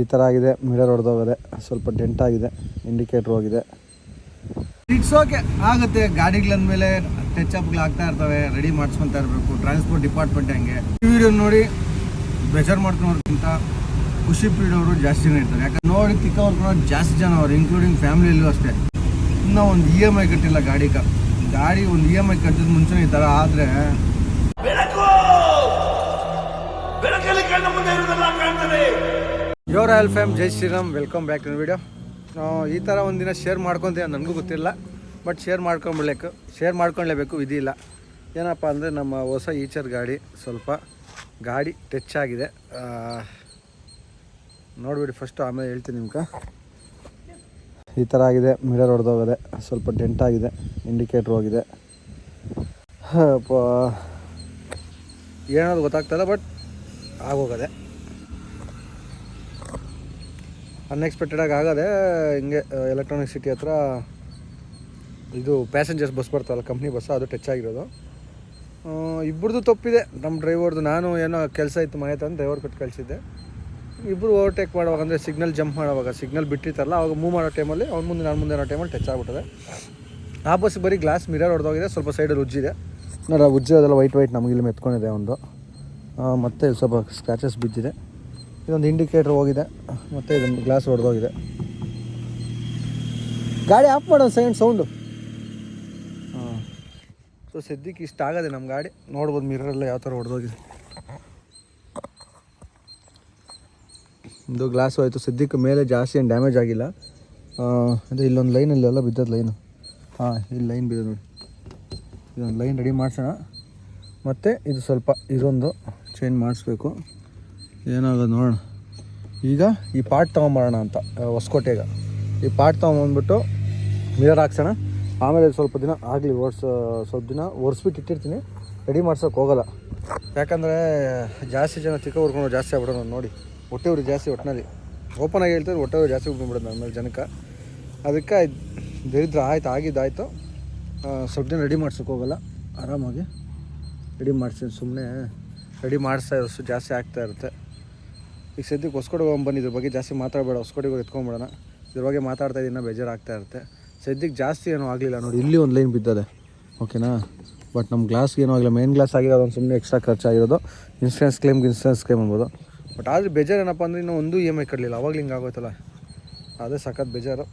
ಈ ಥರ ಆಗಿದೆ. ಮಿರರ್ ಹೊಡೆದೋಗಿದೆ ಸ್ವಲ್ಪ ಡೆಂಟ್ ಆಗಿದೆ. ಇಂಡಿಕೇಟ್ರ್ ಹೋಗಿದೆ. ಇಟ್ಸೋಕೆ ಓಕೆ ಆಗುತ್ತೆ. ಗಾಡಿಗಳಂದ ಮೇಲೆ ಟಚ್ ಅಪ್ಗಳು ಆಗ್ತಾ ಇರ್ತವೆ. ರೆಡಿ ಮಾಡಿಸ್ಕೊತಾ ಇರಬೇಕು. ಟ್ರಾನ್ಸ್ಪೋರ್ಟ್ ಡಿಪಾರ್ಟ್ಮೆಂಟ್ ಹಂಗೆ? ಈ ವಿಡಿಯೋ ನೋಡಿ ಬೇಜಾರು ಮಾಡ್ಕೊಳೋರ್ಗಿಂತ ಖುಷಿ ಪೀಡೋರು ಜಾಸ್ತಿ ಜನ ಇರ್ತಾರೆ. ಯಾಕಂದ್ರೆ ನೋಡಿ ತಿಕ್ಕವ್ರು ಕೂಡ ಜಾಸ್ತಿ ಜನ ಅವ್ರು ಇನ್ಕ್ಲೂಡಿಂಗ್ ಫ್ಯಾಮಿಲಿಯಲ್ಲೂ ಅಷ್ಟೇ. ಇನ್ನೂ ಒಂದು ಇ ಎಂ ಐ ಕಟ್ಟಿಲ್ಲ ಗಾಡಿ ಗಾಡಿ ಒಂದು ಇ ಎಂ ಐ ಕಟ್ಟಿದ ಮುಂಚೆ ಈ ಥರ ಆದರೆ yo all fam Jai Shriram welcome back to video ಈ ಥರ ಒಂದಿನ ಶೇರ್ ಮಾಡ್ಕೊತೀವಿ ನನಗೂ ಗೊತ್ತಿಲ್ಲ ಬಟ್ ಶೇರ್ ಮಾಡ್ಕೊಂಬಿಡ್ಬೇಕು ಶೇರ್ ಮಾಡ್ಕೊಳ್ಲೇಬೇಕು ವಿಧಿ ಇಲ್ಲ. ಏನಪ್ಪ ಅಂದರೆ ನಮ್ಮ ಹೊಸ ಈಚರ್ ಗಾಡಿ ಸ್ವಲ್ಪ ಗಾಡಿ ಟಚ್ ಆಗಿದೆ. ನೋಡಿಬಿಡಿ ಫಸ್ಟು ಆಮೇಲೆ ಹೇಳ್ತೀನಿ ನಿಮ್ಗೆ. ಈ ಥರ ಆಗಿದೆ ಮಿರರ್ ಹೊಡೆದೋಗಿದೆ, ಸ್ವಲ್ಪ ಡೆಂಟ್ ಆಗಿದೆ ಇಂಡಿಕೇಟ್ರ್ ಹೋಗಿದೆ. ಏನೋದು ಗೊತ್ತಾಗ್ತಲ್ಲ ಬಟ್ ಆಗೋಗದೆ. ಅನ್ಎಕ್ಸ್ಪೆಕ್ಟೆಡಾಗಿ ಆಗದೆ ಹಿಂಗೆ ಎಲೆಕ್ಟ್ರಾನಿಕ್ ಸಿಟಿ ಹತ್ರ ಇದು ಪ್ಯಾಸೆಂಜರ್ಸ್ ಬಸ್ ಬರ್ತಾವಲ್ಲ ಕಂಪ್ನಿ ಬಸ್ಸು ಅದು ಟಚ್ ಆಗಿರೋದು. ಇಬ್ಬರದು ತಪ್ಪಿದೆ. ನಮ್ಮ ಡ್ರೈವರ್ದು ನಾನು ಏನೋ ಕೆಲಸ ಇತ್ತು ಮನೆ ತಂದು ಡ್ರೈವರ್ ಕೊಟ್ಟು ಕಳಿಸಿದ್ದೆ. ಇಬ್ಬರು ಓವರ್ಟೇಕ್ ಮಾಡುವಾಗ, ಅಂದರೆ ಸಿಗ್ನಲ್ ಜಂಪ್ ಮಾಡುವಾಗ ಸಿಗ್ನಲ್ ಬಿಟ್ಟಿರ್ತಾರಲ್ಲ, ಅವಾಗ ಮೂವ್ ಮಾಡೋ ಟೈಮಲ್ಲಿ ಅವ್ನ ಮುಂದೆ, ನಾನು ಮುಂದೆ ಅನ್ನೋ ಟೈಮಲ್ಲಿ ಟಚ್ ಆಗ್ಬಿಟ್ಟಿದೆ. ಆ ಬಸ್ ಬರೀ ಗ್ಲಾಸ್ ಮಿರರ್ ಹೊಡೆದೋಗಿದೆ, ಸ್ವಲ್ಪ ಸೈಡಲ್ಲಿ ಉಜ್ಜಿದೆ. ನೋಡ ಉಜ್ಜಿರೋದೆಲ್ಲ ವೈಟ್ ವೈಟ್ ನಮಗಿಲ್ಲಿ ಮೆತ್ಕೊಂಡಿದೆ ಒಂದು. ಮತ್ತು ಸ್ವಲ್ಪ ಸ್ಕ್ರಾಚಸ್ ಬಿದ್ದಿದೆ. ಇದೊಂದು ಇಂಡಿಕೇಟ್ರ್ ಹೋಗಿದೆ. ಮತ್ತು ಇದೊಂದು ಗ್ಲಾಸ್ ಹೊಡೆದೋಗಿದೆ ಗಾಡಿ ಆಫ್ ಮಾಡೋ ಸೈಂಡ್ ಸೌಂಡು ಹಾಂ. ಸೊ ಸದ್ಯಕ್ಕೆ ಇಷ್ಟ ಆಗದೆ ನಮ್ಮ ಗಾಡಿ. ನೋಡ್ಬೋದು ಮಿರರೆಲ್ಲ ಯಾವ ಥರ ಹೊಡೆದೋಗಿದೆ ಇದು ಗ್ಲಾಸ್ ಹೋಯಿತು. ಸದ್ಯಕ್ಕೆ ಮೇಲೆ ಜಾಸ್ತಿ ಏನು ಡ್ಯಾಮೇಜ್ ಆಗಿಲ್ಲ. ಅಂದರೆ ಅದೇ ಇಲ್ಲೊಂದು ಲೈನಲ್ಲೆಲ್ಲ ಬಿದ್ದದ ಲೈನು ಹಾಂ, ಇಲ್ಲಿ ಲೈನ್ ಬಿದ್ದ ನೋಡಿ. ಇದೊಂದು ಲೈನ್ ರೆಡಿ ಮಾಡ್ಸೋಣ. ಮತ್ತು ಇದು ಸ್ವಲ್ಪ ಇದೊಂದು ಚೇಂಜ್ ಮಾಡಿಸ್ಬೇಕು. ಏನಾಗೋದು ನೋಡೋಣ. ಈಗ ಈ ಪಾಟ್ ತೊಗೊಂಬರೋಣ ಅಂತ ಹೊಸ್ಕೋಟೆಗೆ. ಈ ಪಾಟ್ ತೊಗೊಂಬಂದ್ಬಿಟ್ಟು ಮಿರರ್ ಹಾಕ್ಸೋಣ. ಆಮೇಲೆ ಸ್ವಲ್ಪ ದಿನ ಆಗಲಿ, ಓಡಿಸ್ ಸ್ವಲ್ಪ ದಿನ ಒರೆಸ್ಬಿಟ್ಟು ಇಟ್ಟಿರ್ತೀನಿ. ರೆಡಿ ಮಾಡ್ಸೋಕೆ ಹೋಗೋಲ್ಲ. ಯಾಕಂದರೆ ಜಾಸ್ತಿ ಜನ ಚಿಕ್ಕ ಹುಡ್ಕೊಂಡು ಜಾಸ್ತಿ ಆಗ್ಬಿಡೋಣ ನೋಡಿ. ಹೊಟ್ಟೆ ಉರಿ ಜಾಸ್ತಿ ಒಟ್ಟಿನಲ್ಲಿ ಓಪನ್ ಆಗಿ ಹೇಳ್ತಾರೆ ಹೊಟ್ಟೆ ಜಾಸ್ತಿ ಉಳ್ಕೊಂಡ್ಬಿಡೋದು ಆಮೇಲೆ ಮೇಲೆ ಜನಕ್ಕೆ. ಅದಕ್ಕೆ ದರಿದ್ರ ಆಯ್ತು ಆಗಿದ್ದು ಆಯಿತು ಸ್ವಲ್ಪ ದಿನ ರೆಡಿ ಮಾಡ್ಸೋಕೆ ಹೋಗಲ್ಲ. ಆರಾಮಾಗಿ ರೆಡಿ ಮಾಡಿಸ್ತೀನಿ ಸುಮ್ಮನೆ ರೆಡಿ ಮಾಡಿಸ್ತಾ ಇರೋಷ್ಟು ಜಾಸ್ತಿ ಆಗ್ತಾ ಇರುತ್ತೆ. ಈಗ ಸದ್ಯಕ್ಕೆ ಹೊಸ್ಕೊಡಿಗೆ ಹೋಗಿ ಇದ್ರ ಬಗ್ಗೆ ಜಾಸ್ತಿ ಮಾತಾಡಬೇಡ ಹೊಸ್ಕೊಡಿಗೆ ಹೋಗಿ ಎತ್ಕೊಂಬಿಡೋಣ. ಇದ್ರ ಬಗ್ಗೆ ಮಾತಾಡ್ತಾ ಇದ್ದೀನ ಬೇಜಾರಾಗ್ತಾ ಇರುತ್ತೆ. ಸದ್ಯಕ್ಕೆ ಜಾಸ್ತಿ ಏನೂ ಆಗಲಿಲ್ಲ ನೋಡಿ, ಇಲ್ಲಿ ಒಂದು ಲೈನ್ ಬಿದ್ದದೆ, ಓಕೆನಾ? ಬಟ್ ನಮ್ಮ ಗ್ಲಾಸ್ಗೆ ಏನೂ ಆಗಿಲ್ಲ ಮೇನ್ ಗ್ಲಾಸ್ ಆಗಿರೋದು ಅದೊಂದು ಸುಮ್ಮನೆ ಎಕ್ಸ್ಟ್ರಾ ಖರ್ಚಾಗಿರೋದು. ಇನ್ಸೂರೆನ್ಸ್ ಕ್ಲೇಮ್ಗೆ ಇನ್ಸೂರೆನ್ಸ್ ಕ್ಲೇಮ್ ಅನ್ಬೋದು ಬಟ್ ಆದರೆ ಬೇಜಾರು ಏನಪ್ಪ ಅಂದರೆ ಇನ್ನೂ ಒಂದು ಇ ಎಂ ಐ ಕಟ್ಟಲಿಲ್ಲ ಅವಾಗಲೂ ಹಿಂಗೆ ಆಗೋಯ್ತಲ್ಲ. ಅದೇ ಸಖತ್ ಬೇಜಾರು.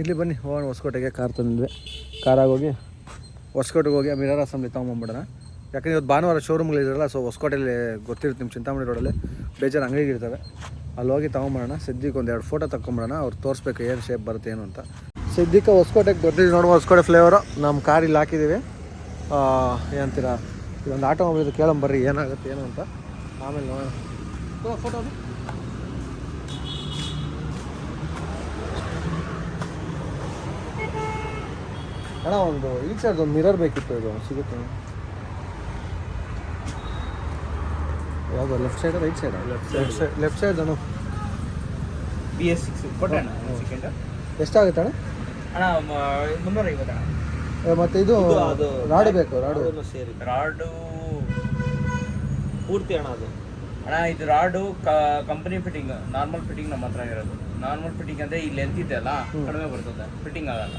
ಇಲ್ಲಿ ಬನ್ನಿ, ಹೋಗೋಣ ಹೊಸಕೋಟೆಗೆ, ಕಾರ್ ತಂದಿದ್ವಿ. ಕಾರಾಗೋಗಿ, ಹೊಸಕೋಟೆಗೆ ಹೋಗಿ ಮಿರರ್ ಅಸೆಂಬ್ಲಿ ತೊಗೊಂಬಂದ್ಬಿಡೋಣ. ಯಾಕಂದ್ರೆ ಇವತ್ತು ಭಾನುವಾರ ಶೋರೂಮ್ಗಳಿರಲ್ಲ ಸೊ ಹೊಸಕೋಟೆಯಲ್ಲಿ ಗೊತ್ತಿರುತ್ತೆ ನಿಮ್ಮ ಚಿಂತಾಮಣಿ ರೋಡಲ್ಲಿ ಬೇಜಾರು ಅಂಗಡಿಗಳಿರ್ತವೆ ಅಲ್ಲಿ ಹೋಗಿ ತೊಗೊಂಬರೋಣ ಸದ್ಯಕ್ಕೆ ಒಂದು ಎರಡು ಫೋಟೋ ತಗೊಂಬರೋಣ, ಅವ್ರು ತೋರಿಸ್ಬೇಕು ಏನು ಶೇಪ್ ಬರುತ್ತೆ ಏನು ಅಂತ. ಸದ್ಯಕ್ಕೆ ಹೊಸ್ಕೋಟೆಗೆ ಬರ್ತೀವಿ ನೋಡುವ ಹೊಸ್ಕೋಟೆ ಫ್ಲೇವರು ನಮ್ಮ ಕಾರ್ ಇಲ್ಲಿ ಹಾಕಿದ್ದೀವಿ ಏನಂತೀರ ಇದೊಂದು ಆಟೋ ಮೊಬೈಲ್ ಕೇಳಂಬರ್ರಿ ಏನಾಗುತ್ತೆ, ಏನು ಅಂತ. ಆಮೇಲೆ ನೋಡೋಣ. ಫೋಟೋ ಅಣ್ಣ, ಒಂದು, ಈ ಸರ್ ಮಿರರ್ ಬೇಕಿತ್ತು ಇದು, ಸಿಗುತ್ತೆ. ಯಾವುದು left side right side left side left side ಅಣ್ಣ ಬಿ ಎಸ್ ಸಿಕ್ಸ್ ಕೊಟ್ಟಣ ಸೆಕೆಂಡ್ ಎಷ್ಟಾಗುತ್ತೆ ಅಣ್ಣ? ಅಣ್ಣ ಮ- ಮುನ್ನೂರ ಐವತ್ತು ಅಣ್ಣ ಮತ್ತೆ ಇದು ರಾಡು ಬೇಕು ರಾಡು. ಸೇರಿ ರಾಡು ಪೂರ್ತಿ ಅಣ್ಣ ಅದು. ಅಣ್ಣ ಇದು rod company fitting normal fitting ನಮ್ಮ ಹತ್ರ ಇರೋದು. ನಾರ್ಮಲ್ ಫಿಟ್ಟಿಂಗ್ ಅಂದ್ರೆ ಈ ಲೆಂತ್ ಇದೆ ಅಲ್ಲ ಕಡಿಮೆ ಬರ್ತದೆ. ಫಿಟ್ಟಿಂಗ್ ಆಗಲ್ಲ.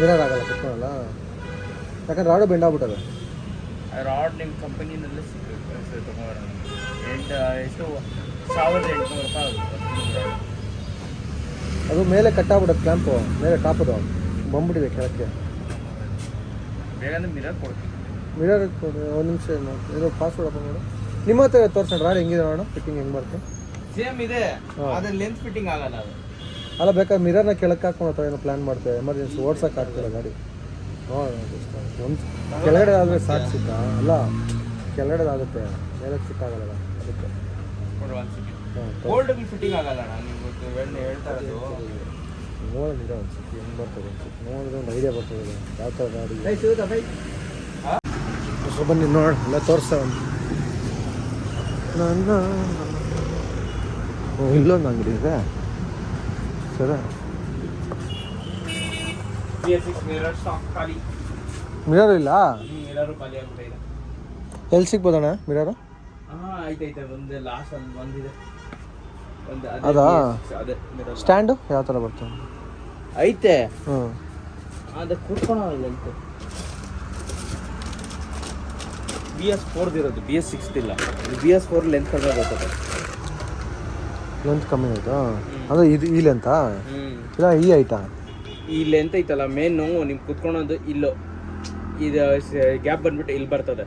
ಮಿರರ್ ಆಗಲ್ಲ ಕುತ್ಕೊಳ್ಳಲ್ಲ ಯಾಕಂದ್ರೆ ರಾಡು ಬೆಂಡ್ ಆಗ್ಬಿಟ್ಟದೆ. ರಾಡ್ ನಿಮ್ಮ ಕಂಪನಿನಲ್ಲೇ ಸಿಗುತ್ತೆ ತಗೊಂಡ್ರೆ ಎಂಟು ಎಷ್ಟು ಸಾವಿರದ ಎಂಟುನೂರು ರೂಪಾಯಿ ಆಗುತ್ತೆ ಅದು ಮೇಲೆ ಕಟ್ಟಾಗ್ಬಿಡುತ್ತೆ ಕ್ಲ್ಯಾಂಪು ಮೇಲೆ ಟಾಪದು ಬಂದ್ಬಿಟ್ಟಿದೆ ಕೆಳಕ್ಕೆ. ಬೇಗನೆ ಮಿರರ್ ಕೊಡಿ ಮಿರರ್ ಒಂದು ನಿಮಿಷ ಏನು ಪಾಸ್ವರ್ಡ್ ಓಪನ್ ಮಾಡು. ನಿಮ್ಮ ಹತ್ರ ತೋರಿಸೋಣ ರಾಡ್ ಹೆಂಗಿದೆ ನೋಡೋಣ ಫಿಟ್ಟಿಂಗ್ ಹೆಂಗೆ ಬರುತ್ತೆ ಸೇಮ್ ಇದೆ ಅದ್ರ ಲೆಂತ್ ಫಿಟ್ಟಿಂಗ್ ಆಗಲ್ಲ ಅದು. ಅಲ್ಲ ಬೇಕಾದ್ರೆ ಮಿರರ್ನ ಕೆಳಕ್ಕೆ ಹಾಕೊಂಡು ಅಥವಾ ಏನೋ ಪ್ಲ್ಯಾನ್ ಮಾಡ್ತೇವೆ ಎಮರ್ಜೆನ್ಸಿ ಓಡ್ಸೋಕೆ ಆಗ್ತಿಲ್ಲ ಗಾಡಿ. ನೋಡೋಣ ಒಂದು ಕೆಳಗಡೆ ಆದರೆ ಸಾಕು ಸಿಕ್ಕ ಅಲ್ಲ. ಕೆಳಗಡೆ ಆಗುತ್ತೆ ಮೇಲಕ್ಕೆ ಸಿಕ್ಕಾಗಲ್ಲ. ಅದಕ್ಕೆ. ಕೊಡುವ ಅನ್ಸುತ್ತೆ ಹಾಂ ಗೋಲ್ಡ್ ಫಿಟ್ಟಿಂಗ್ ಆಗಲ್ಲ ಅಣ್ಣ. ನೀವು ಗೊತ್ತು ಎಣ್ಣೆ ಹೇಳ್ತಾ ಇರೋದು. ನೋಡೋಣ ಅನ್ಸುತ್ತೆ ಹೆಂಗೆ ಬರ್ತದೆ ಅನ್ಸುತ್ತೆ ನೋಡಿದ್ರೆ ಒಂದು ಐಡಿಯಾ ಬರ್ತದೆ ಯಾವ ಥರ ಗಾಡಿ. ಸೊ ಬನ್ನಿ ನೋಡೋಣ. ಎಲ್ಲ ತೋರಿಸ್ತಾ ಒಂದು ನನ್ನ ಓ ಇಲ್ಲೊಂದು ಅಂಗಡಿ ಇದೆ. ಸರ. B S six mirror stock ಖಾಲಿ. ಮಿರರ್ ಇಲ್ಲ? ಮಿರರ್ ಖಾಲಿ ಆಗ್ಬಿಟ್ಟಿದೆ. ಎಲ್ಲಿ ಸಿಗ್ಬೋದಣ್ಣ ಮಿರಾರು? ಅದಾ? ಸ್ಟ್ಯಾಂಡು ಯಾವ ಥರ ಬರ್ತದೆ ಐತೆ? ಹ್ಞೂ ಅದೇ ಕೂತ್ಕೊಳ್ಳೋಲ್ಲ ಐತೆ ಬಿ ಎಸ್ ಫೋರ್ದು ಇರೋದು ಬಿ ಎಸ್ ಸಿಕ್ಸ್ ಇಲ್ಲ. ಬಿ ಎಸ್ ಫೋರ್ ಲೆಂತ್ ಕಡಿಮೆ ಬರ್ತದೆ. ಲೆಂತ್ ಕಮ್ಮಿ ಆಯ್ತಾ? ಅಂದರೆ ಇದು ಈ ಲೆಂತಾ ಇಲ್ಲ ಈ ಐತಾ ಈ ಲೆಂತ್ ಐತಲ್ಲ ಮೇನು ನಿಮ್ಗೆ ಕುತ್ಕೊಳೋದು ಇಲ್ಲೋ. ಇದು ಗ್ಯಾಪ್ ಬಂದ್ಬಿಟ್ಟು ಇಲ್ಲಿ ಬರ್ತದೆ.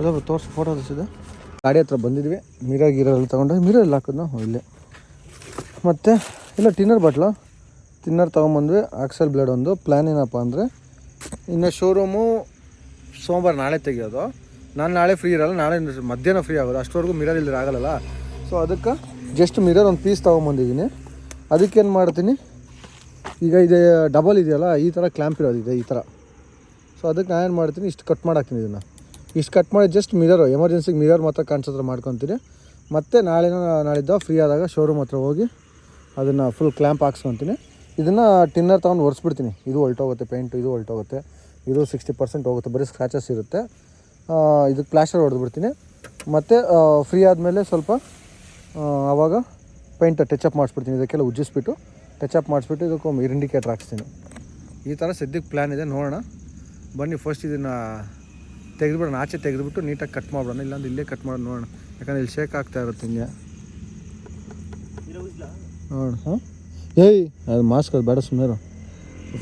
ಎಲ್ಲ ತೋರಿಸಿ ಫೋಟೋ ತೋರಿಸಿದೆ ಗಾಡಿ ಹತ್ರ ಬಂದಿದ್ವಿ. ಮಿರರ್ ಗೀರಲ್ಲಿ ತೊಗೊಂಡು ಮಿರರ್ ಎಲ್ಲ ಹಾಕಿದ್ನ ಇಲ್ಲೇ. ಮತ್ತು, ಇಲ್ಲ ಟಿನ್ನರ್ ಬಾಟ್ಲು ಟಿನ್ನರ್ ತೊಗೊಂಬಂದ್ವಿ. ಆಕ್ಸಲ್ ಬ್ಲೇಡ್ ಒಂದು. ಪ್ಲ್ಯಾನ್ ಏನಪ್ಪ ಅಂದರೆ, ಇನ್ನು ಶೋರೂಮು ಸೋಮವಾರ ನಾಳೆ ತೆಗಿಯೋದು. ನಾನು ನಾಳೆ ಫ್ರೀ ಇರಲ್ಲ, ನಾಳೆ ಮಧ್ಯಾಹ್ನ ಫ್ರೀ ಆಗೋದು. ಅಷ್ಟವರೆಗೂ ಮಿರರ್ ಇಲ್ಲಿ ಆಗಲ್ಲ ಸೊ ಅದಕ್ಕೆ ಜಸ್ಟ್ ಮಿರರ್ ಒಂದು ಪೀಸ್ ತೊಗೊಂಬಂದಿದ್ದೀನಿ. ಅದಕ್ಕೇನು ಮಾಡ್ತೀನಿ? ಈಗ ಇದೆ ಡಬಲ್ ಇದೆಯಲ್ಲ, ಈ ಥರ ಕ್ಲ್ಯಾಂಪ್ ಇರೋದಿದೆ, ಈ ಥರ ಸೊ ಅದಕ್ಕೆ ನಾನು ಏನು ಮಾಡ್ತೀನಿ, ಇಷ್ಟು ಕಟ್ ಮಾಡಾಕ್ತೀನಿ ಇದನ್ನು. ಇಷ್ಟು ಕಟ್ ಮಾಡಿ ಜಸ್ಟ್ ಮಿರರು ಎಮರ್ಜೆನ್ಸಿಗೆ ಮಿರರ್ ಮಾತ್ರ ಕಾಣಿಸೋದ್ರ ಮಾಡ್ಕೊತೀನಿ. ಮತ್ತು ನಾಳೆನೋ, ನಾಳಿದ್ದ ಫ್ರೀ ಆದಾಗ ಶೋರೂಮ್ ಹತ್ರ ಹೋಗಿ ಅದನ್ನು ಫುಲ್ ಕ್ಲ್ಯಾಂಪ್ ಹಾಕ್ಸ್ಕೊತೀನಿ. ಇದನ್ನು ಟಿನ್ನರ್ ತೊಗೊಂಡು ಒರೆಸ್ಬಿಡ್ತೀನಿ. ಇದು ಹೊಲ್ಟೋಗುತ್ತೆ ಪೇಂಟು ಇದು ಹೊಲ್ಟೋಗುತ್ತೆ, ಇದು ಸಿಕ್ಸ್ಟಿ ಪರ್ಸೆಂಟ್ ಹೋಗುತ್ತೆ, ಬರೀ ಸ್ಕ್ರಾಚಸ್ ಇರುತ್ತೆ. ಇದಕ್ಕೆ ಪ್ಲಾಸ್ಟರ್ ಹೊಡೆದ್ಬಿಡ್ತೀನಿ. ಮತ್ತು ಫ್ರೀ ಆದಮೇಲೆ ಸ್ವಲ್ಪ ಆವಾಗ ಪೇಂಟ್ ಅಪ್ ಮಾಡಿಸ್ಬಿಡ್ತೀನಿ. ಇದಕ್ಕೆಲ್ಲ ಉಜ್ಜಿಸ್ಬಿಟ್ಟು ಟಚ್ ಅಪ್ ಮಾಡಿಸ್ಬಿಟ್ಟು ಇದಕ್ಕೆ ಇಂಡಿಕೇಟ್ರ್ ಹಾಕ್ಸ್ತೀನಿ. ಈ ಥರ ಸದ್ಯಕ್ಕೆ ಪ್ಲ್ಯಾನ್ ಇದೆ, ನೋಡೋಣ. ಬನ್ನಿ ಫಸ್ಟ್ ಇದನ್ನು ತೆಗೆದುಬಿಡೋಣ, ಆಚೆ ತೆಗೆದುಬಿಟ್ಟು ನೀಟಾಗಿ ಕಟ್ ಮಾಡೋಣ ಇಲ್ಲಾಂದ್ರೆ ಇಲ್ಲೇ ಕಟ್ ಮಾಡೋಣ, ನೋಡೋಣ. ಯಾಕಂದ್ರೆ ಇಲ್ಲಿ ಶೇಕ್ ಆಗ್ತಾ ಇರುತ್ತೆ ಹಿಂಗೆ. ನೋಡೋಣ ಏಯ್, ಅದು ಮಾಸ್ಕ್ ಅದು ಬೇಡ ಸುಮ್ಮನೆ